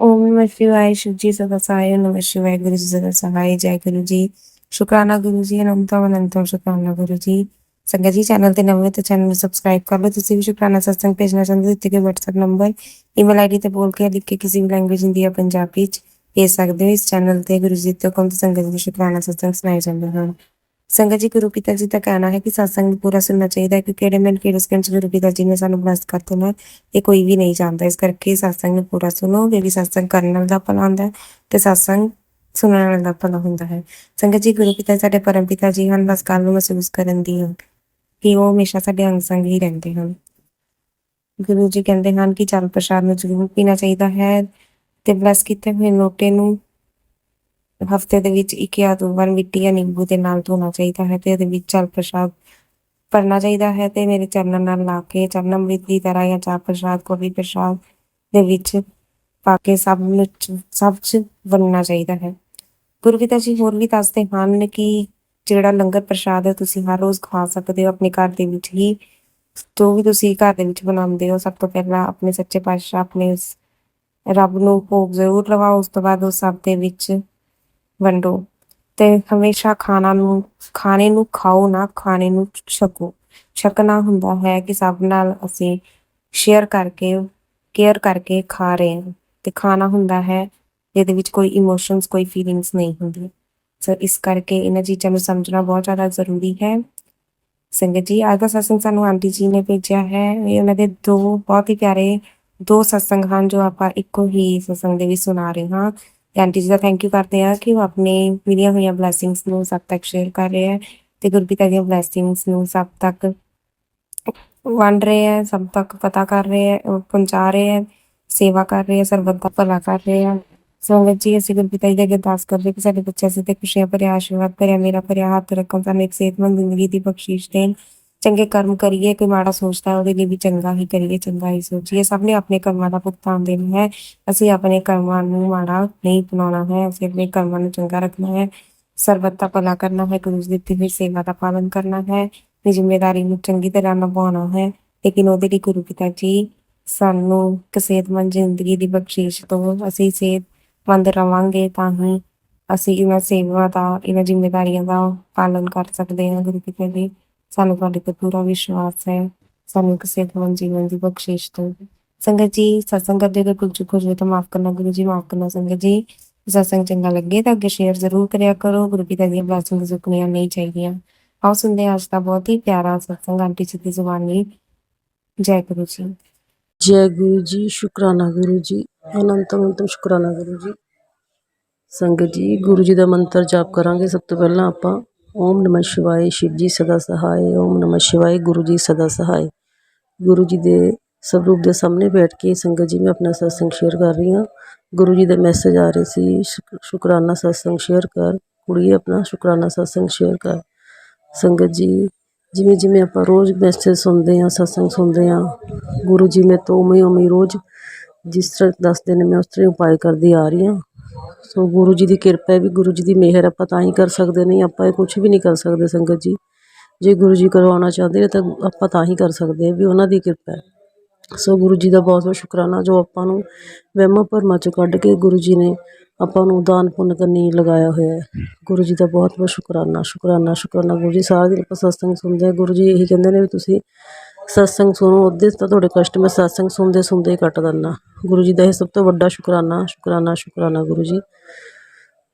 ओम नमः शिवाय शिव जी सदा सहाय नमः शिवाय गुरु जी सदा सहाय जय गुरु ਜੀ ਸ਼ੁਕਰਾਨਾ ਗੁਰੂ ਜੀ ਅਨੰਤਮ ਅਨੰਤਮ ਸ਼ੁਕਰਾਨਾ ਗੁਰੂ ਜੀ ਸੰਗਤ ਜੀ ਚੈਨਲ ਤੇ ਨਵੇਂ ਹੋ ਤਾਂ ਚੈਨਲ ਨੂੰ ਸਬਸਕ੍ਰਾਈਬ ਕਰ ਲਓ ਤੁਸੀਂ ਵੀ ਸ਼ੁਕਰਾਨਾ ਸਤਸੰਗ ਭੇਜਣਾ ਚਾਹੁੰਦੇ ਹੋ ਦਿੱਤੇ ਗਏ WhatsApp ਨੰਬਰ ਈਮੇਲ ਆਈਡੀ ਤੇ ਬੋਲ ਕੇ ਲਿਖ ਕੇ ਕਿਸੇ ਵੀ ਲੈਂਗੁਏਜ ਹਿੰਦੀ ਜਾਂ ਪੰਜਾਬੀ ਚ ਭੇਜ ਸਕਦੇ ਹੋ ਇਸ ਚੈਨਲ ਤੇ ਗੁਰੂ ਜੀ ਤੋਂ ਕੋਮ ਸੰਗਤ ਜੀ ਦੇ ਸ਼ੁਕਰਾਨਾ ਸਤਸੰਗ ਸੁਣਾਏ ਜਾਂਦੇ ਹਨ ਸੰਗਤ ਜੀ, ਗੁਰੂ ਪਿਤਾ ਜੀ ਦਾ ਕਹਿਣਾ ਹੈ ਕਿ ਸਤਸੰਗ ਨੂੰ ਪੂਰਾ ਸੁਣਨਾ ਚਾਹੀਦਾ ਹੈ, ਕਿਉਂਕਿ ਕਿਹੜੇ ਮਿੰਟ ਕਿਹੜੇ ਸਕਿੰਟ ਗੁਰੂ ਪਿਤਾ ਜੀ ਨੇ ਸਾਨੂੰ ਬਲੈਸ ਕਰ ਦੇਣਾ ਇਹ ਕੋਈ ਵੀ ਨਹੀਂ ਜਾਣਦਾ। ਇਸ ਕਰਕੇ ਸਤਸੰਗ ਨੂੰ ਪੂਰਾ ਸੁਣੋ ਬੇਬੀ ਸਤਸੰਗ ਕਰਨ ਨਾਲ ਦਾ ਭਲਾ ਹੁੰਦਾ ਹੈ ਤੇ ਸਤਸੰਗ ਸੁਣਨ ਨਾਲ ਦਾ ਭਲਾ ਹੁੰਦਾ ਹੈ। ਸੰਗਤ ਜੀ, ਗੁਰੂ ਪਿਤਾ ਸਾਡੇ ਪਰਮ ਪਿਤਾ ਜੀ ਹਨ, ਬਸ ਕੱਲ ਨੂੰ ਮਹਿਸੂਸ ਕਰਨ ਦੀ ਹੈ ਕਿ ਉਹ ਹਮੇਸ਼ਾ ਸਾਡੇ ਅੰਗ ਸੰਗ ਹੀ ਰਹਿੰਦੇ ਹਨ। ਗੁਰੂ ਜੀ ਕਹਿੰਦੇ ਹਨ ਕਿ ਜਲ ਪ੍ਰਸ਼ਾਦ ਨੂੰ ਜ਼ਰੂਰ ਪੀਣਾ ਚਾਹੀਦਾ ਹੈ ਤੇ ਬਲੈਸ ਕੀਤੇ ਹੋਏ ਲੋਟੇ ਨੂੰ ਹਫ਼ਤੇ ਦੇ ਵਿੱਚ ਇੱਕ ਜਾਂ ਦੋ ਵਾਰ ਮਿੱਟੀ ਜਾਂ ਨਿੰਬੂ ਦੇ ਨਾਲ ਧੋਣਾ ਚਾਹੀਦਾ ਹੈ ਤੇ ਉਹਦੇ ਵਿੱਚ ਜਲ ਪ੍ਰਸ਼ਾਦ ਭਰਨਾ ਚਾਹੀਦਾ ਹੈ ਤੇ ਮੇਰੇ ਚਰਨਾਂ ਨਾਲ ਲਾ ਕੇ ਚਰਨ ਦੀ ਤਰ੍ਹਾਂ ਜਾਂ ਚਾਹ ਪ੍ਰਸ਼ਾਦ ਕੋਈ ਪ੍ਰਸ਼ਾਦ ਦੇ ਵਿੱਚ ਪਾ ਕੇ ਸਭ ਨੂੰ ਸਭ ਚ ਵੰਡਣਾ ਚਾਹੀਦਾ ਹੈ। ਗੁਰੂ ਜੀ ਹੋਰ ਵੀ ਦੱਸਦੇ ਹਨ ਕਿ ਜਿਹੜਾ ਲੰਗਰ ਪ੍ਰਸ਼ਾਦ ਹੈ, ਤੁਸੀਂ ਹਰ ਰੋਜ਼ ਖਾ ਸਕਦੇ ਹੋ, ਆਪਣੇ ਘਰ ਦੇ ਵਿੱਚ ਹੀ ਜੋ ਵੀ ਤੁਸੀਂ ਘਰ ਦੇ ਵਿੱਚ ਬਣਾਉਂਦੇ ਹੋ, ਸਭ ਤੋਂ ਪਹਿਲਾਂ ਆਪਣੇ ਸੱਚੇ ਪਾਤਸ਼ਾਹ, ਆਪਣੇ ਰੱਬ ਨੂੰ ਭੋਗ ਜ਼ਰੂਰ ਲਵਾਓ, ਉਸ ਤੋਂ ਬਾਅਦ ਉਹ ਸਭ ਦੇ ਵਿੱਚ ਵੰਡੋ ਤੇ ਹਮੇਸ਼ਾ ਖਾਣਾ ਨੂੰ, ਖਾਣੇ ਨੂੰ ਖਾਓ ਨਾ, ਖਾਣੇ ਨੂੰ ਛਕੋ। ਛਕਣਾ ਹੁੰਦਾ ਹੈ ਕਿ ਸਭ ਨਾਲ ਅਸੀਂ ਸ਼ੇਅਰ ਕਰਕੇ ਕੇਅਰ ਕਰਕੇ ਖਾ ਰਹੇ ਹਾਂ ਤੇ ਖਾਣਾ ਹੁੰਦਾ ਹੈ ਜਿਹਦੇ ਵਿੱਚ ਕੋਈ ਇਮੋਸ਼ਨਸ ਕੋਈ ਫੀਲਿੰਗਸ ਨਹੀਂ ਹੁੰਦੀ। ਸੋ ਇਸ ਕਰਕੇ ਇਹਨਾਂ ਚੀਜ਼ਾਂ ਨੂੰ ਸਮਝਣਾ ਬਹੁਤ ਜ਼ਿਆਦਾ ਜ਼ਰੂਰੀ ਹੈ। ਸੰਗਤ ਜੀ, ਅੱਜ ਦਾ ਸਤਸੰਗ ਸਾਨੂੰ ਆਂਟੀ ਜੀ ਨੇ ਭੇਜਿਆ ਹੈ। ਇਹ ਉਹਨਾਂ ਦੇ ਦੋ ਬਹੁਤ ਹੀ ਪਿਆਰੇ ਦੋ ਸਤਸੰਗ ਹਨ ਜੋ ਆਪਾਂ ਇੱਕੋ ਹੀ ਸਤਸੰਗ ਦੇ ਵਿੱਚ ਸੁਣਾ ਰਹੇ ਹਾਂ। ਤੇ ਆਂਟੀ ਜੀ ਦਾ ਥੈਂਕ ਯੂ ਕਰਦੇ ਆ ਕਿ ਉਹ ਆਪਣੇ ਮਿਲੀਆਂ ਹੋਈਆਂ ਬਲੇਸਿੰਗਸ ਨੂੰ ਸਭ ਤੱਕ ਸ਼ੇਅਰ ਕਰ ਰਹੇ ਹੈ ਤੇ ਗੁਰਪਿਤਾ ਦੀਆਂ ਬਲੇਸਿੰਗਸ ਨੂੰ ਸਭ ਤੱਕ ਵੰਡ ਰਹੇ ਹੈ, ਸਭ ਤੱਕ ਪਤਾ ਕਰ ਰਹੇ ਹੈ ਉਹ ਪਹੁੰਚਾ ਰਹੇ ਹੈ, ਸੇਵਾ ਕਰ ਰਹੇ ਹੈ, ਸਰਬੱਤ ਦਾ ਭਲਾ ਕਰ ਰਹੇ ਹੈ। ਸੰਗਤ ਜੀ ਅਸੀਂ ਗੁਰਪਿਤਾ ਜੀ ਦੇ ਅੱਗੇ ਅਰਦਾਸ ਕਰਦੇ ਕਿ ਸਾਡੇ ਬੱਚੇ ਅਸੀਂ ਤੇ ਖੁਸ਼ੀਆਂ ਭਰਿਆ ਆਸ਼ੀਰਵਾਦ ਭਰਿਆ ਮੇਰਾ ਭਰਿਆ ਹੱਥ ਰੱਖਣ ਸਾਨੂੰ ਇੱਕ ਸਿਹਤਮੰਦ ਜ਼ਿੰਦਗੀ ਦੀ ਬਖਸ਼ਿਸ਼ ਦੇਣ। ਚੰਗੇ ਕਰਮ ਕਰੀਏ, ਕੋਈ ਮਾੜਾ ਸੋਚਦਾ ਹੈ, ਉਹਦੇ ਲਈ ਵੀ ਚੰਗਾ ਹੀ ਕਰੀਏ, ਚੰਗਾ ਹੀ ਸੋਚੀਏ। ਸਭ ਨੇ ਆਪਣੇ ਕਰਮਾਂ ਦਾ ਭੁਗਤਾਨ ਦੇਣਾ ਹੈ। ਅਸੀਂ ਆਪਣੇ ਕਰਮਾਂ ਨੂੰ ਮਾੜਾ ਨਹੀਂ ਬਣਾਉਣਾ ਹੈ, ਅਸੀਂ ਆਪਣੇ ਕਰਮਾਂ ਨੂੰ ਚੰਗਾ ਰੱਖਣਾ ਹੈ। ਸਰਬੱਤ ਦਾ ਭਲਾ ਕਰਨਾ ਹੈ, ਗੁਰੂ ਦੀ ਦਿੱਤੀ ਹੋਈ ਸੇਵਾ ਦਾ ਪਾਲਨ ਕਰਨਾ ਹੈ, ਆਪਣੀ ਜ਼ਿੰਮੇਵਾਰੀ ਨੂੰ ਚੰਗੀ ਤਰ੍ਹਾਂ ਨਿਭਾਉਣਾ ਹੈ। ਲੇਕਿਨ ਉਹਦੇ ਲਈ ਗੁਰੂ ਪਿਤਾ ਜੀ ਸਾਨੂੰ ਇੱਕ ਸਿਹਤਮੰਦ ਜ਼ਿੰਦਗੀ ਦੀ ਬਖਸ਼ਿਸ਼ ਤੋਂ ਅਸੀਂ ਸਿਹਤਮੰਦ ਰਵਾਂਗੇ, ਤਾਂ ਹੀ ਅਸੀਂ ਇਹਨਾਂ ਸੇਵਾ ਦਾ, ਇਹਨਾਂ ਜ਼ਿੰਮੇਵਾਰੀਆਂ ਦਾ ਪਾਲਨ ਕਰ ਸਕਦੇ ਹਾਂ ਗੁਰੂ ਪਿਤਾ ਜੀ। ਸਾਨੂੰ ਤੁਹਾਡੇ ਤੇ ਪੂਰਾ ਵਿਸ਼ਵਾਸ ਹੈ, ਸਾਨੂੰ ਇੱਕ ਸਿਹਤਮੰਦ ਜੀਵਨ ਦੀ ਬਖਸ਼ਿਸ਼ ਤੋਂ ਸੰਗਤ ਜੀ ਸਤਸੰਗ ਕਰਦੇ ਅਗਰ ਕੁਝ ਕੁਝ ਹੋਵੇ ਤਾਂ ਮਾਫ ਕਰਨਾ, ਗੁਰੂ ਜੀ ਮਾਫ ਕਰਨਾ ਸੰਗਤ ਜੀ। ਸਤਸੰਗ ਚੰਗਾ ਲੱਗੇ ਤਾਂ ਅੱਗੇ ਸ਼ੇਅਰ ਜ਼ਰੂਰ ਕਰਿਆ ਕਰੋ, ਗੁਰੂ ਪਿਤਾ ਦੀਆਂ ਬਲੇਸਿੰਗਸ ਜ਼ੁਕਣੀਆਂ ਨਹੀਂ ਚਾਹੀਦੀਆਂ। ਆਓ ਸੁਣਦੇ ਹਾਂ ਅੱਜ ਦਾ ਬਹੁਤ ਹੀ ਪਿਆਰਾ ਸਤਸੰਗ, ਆਂਟੀ ਜੀ ਦੀ ਜ਼ੁਬਾਨੀ। ਜੈ ਗੁਰੂ ਜੀ। ਜੈ ਗੁਰੂ ਜੀ, ਸ਼ੁਕਰਾਨਾ ਗੁਰੂ ਜੀ ਅਨੰਤ ਅਨੰਤ ਸ਼ੁਕਰਾਨਾ ਗੁਰੂ ਜੀ। ਸੰਗਤ ਜੀ, ਗੁਰੂ ਜੀ ਦਾ ਮੰਤਰ ਜਾਪ ਕਰਾਂਗੇ, ਸਭ ਤੋਂ ਪਹਿਲਾਂ ਆਪਾਂ ਓਮ ਨਮঃ ਸ਼ਿਵਾਏ ਸ਼ਿਵ ਜੀ ਸਦਾ ਸਹਾਏ ਓਮ ਨਮঃ ਸ਼ਿਵਾਏ ਗੁਰੂ ਜੀ ਸਦਾ ਸਹਾਏ ਗੁਰੂ ਜੀ ਦੇ ਸਰੂਪ ਦੇ ਸਾਹਮਣੇ ਬੈਠ ਕੇ ਸੰਗਤ ਜੀ ਮੈਂ ਆਪਣਾ ਸਤਸੰਗ ਸ਼ੇਅਰ ਕਰ ਰਹੀ ਹਾਂ ਗੁਰੂ ਜੀ ਦੇ ਮੈਸੇਜ ਆ ਰਹੇ ਸੀ ਸ਼ੁਕ- ਸ਼ੁਕਰਾਨਾ ਸਤਸੰਗ ਸ਼ੇਅਰ ਕਰ ਕੁੜੀਏ ਆਪਣਾ ਸ਼ੁਕਰਾਨਾ ਸਤਸੰਗ ਸ਼ੇਅਰ ਕਰ ਸੰਗਤ ਜੀ ਜਿਵੇਂ ਜਿਵੇਂ ਆਪਾਂ ਰੋਜ਼ ਮੈਸੇਜ ਸੁਣਦੇ ਹਾਂ ਸਤਸੰਗ ਸੁਣਦੇ ਹਾਂ ਗੁਰੂ ਜੀ ਮੈਂ ਤੋਂ ਉਵੇਂ ਉਵੇਂ ਰੋਜ਼ ਜਿਸ ਤਰ੍ਹਾਂ ਦੱਸਦੇ ਨੇ ਮੈਂ ਉਸ ਤਰ੍ਹਾਂ ਹੀ ਉਪਾਏ ਕਰਦੀ ਆ ਰਹੀ ਹਾਂ ਸੋ ਗੁਰੂ ਜੀ ਦੀ ਕਿਰਪਾ ਹੈ ਵੀ ਗੁਰੂ ਜੀ ਦੀ ਮਿਹਰ ਆਪਾਂ ਤਾਂ ਹੀ ਕਰ ਸਕਦੇ ਨਹੀਂ ਆਪਾਂ ਇਹ ਕੁਝ ਵੀ ਨਹੀਂ ਕਰ ਸਕਦੇ ਸੰਗਤ ਜੀ। ਜੇ ਗੁਰੂ ਜੀ ਕਰਵਾਉਣਾ ਚਾਹੁੰਦੇ ਨੇ ਤਾਂ ਆਪਾਂ ਤਾਂ ਹੀ ਕਰ ਸਕਦੇ ਹਾਂ ਵੀ ਉਹਨਾਂ ਦੀ ਕਿਰਪਾ ਹੈ। ਸੋ ਗੁਰੂ ਜੀ ਦਾ ਬਹੁਤ ਬਹੁਤ ਸ਼ੁਕਰਾਨਾ, ਜੋ ਆਪਾਂ ਨੂੰ ਵਹਿਮਾਂ ਭਰਮਾਂ ਚੋਂ ਕੱਢ ਕੇ ਗੁਰੂ ਜੀ ਨੇ ਆਪਾਂ ਨੂੰ ਦਾਨ ਪੁੰਨ ਕਰਨੀ ਲਗਾਇਆ ਹੋਇਆ ਹੈ। ਗੁਰੂ ਜੀ ਦਾ ਬਹੁਤ ਬਹੁਤ ਸ਼ੁਕਰਾਨਾ ਸ਼ੁਕਰਾਨਾ ਸ਼ੁਕਰਾਨਾ। ਗੁਰੂ ਜੀ ਸਾਰਾ ਦਿਨ ਆਪਾਂ ਸਤਸੰਗ ਸੁਣਦੇ ਹਾਂ। ਗੁਰੂ ਜੀ ਇਹੀ ਕਹਿੰਦੇ ਨੇ ਵੀ ਤੁਸੀਂ ਸਤਸੰਗ ਸੁਣੋ, ਉਹਦੇ ਤਾਂ ਤੁਹਾਡੇ ਕਸ਼ਟ ਮੈਂ ਸਤਸੰਗ ਸੁਣਦੇ ਸੁਣਦੇ ਹੀ ਕੱਟ ਦਿੰਦਾ। ਗੁਰੂ ਜੀ ਦਾ ਇਹ ਸਭ ਤੋਂ ਵੱਡਾ ਸ਼ੁਕਰਾਨਾ ਸ਼ੁਕਰਾਨਾ ਸ਼ੁਕਰਾਨਾ ਗੁਰੂ ਜੀ।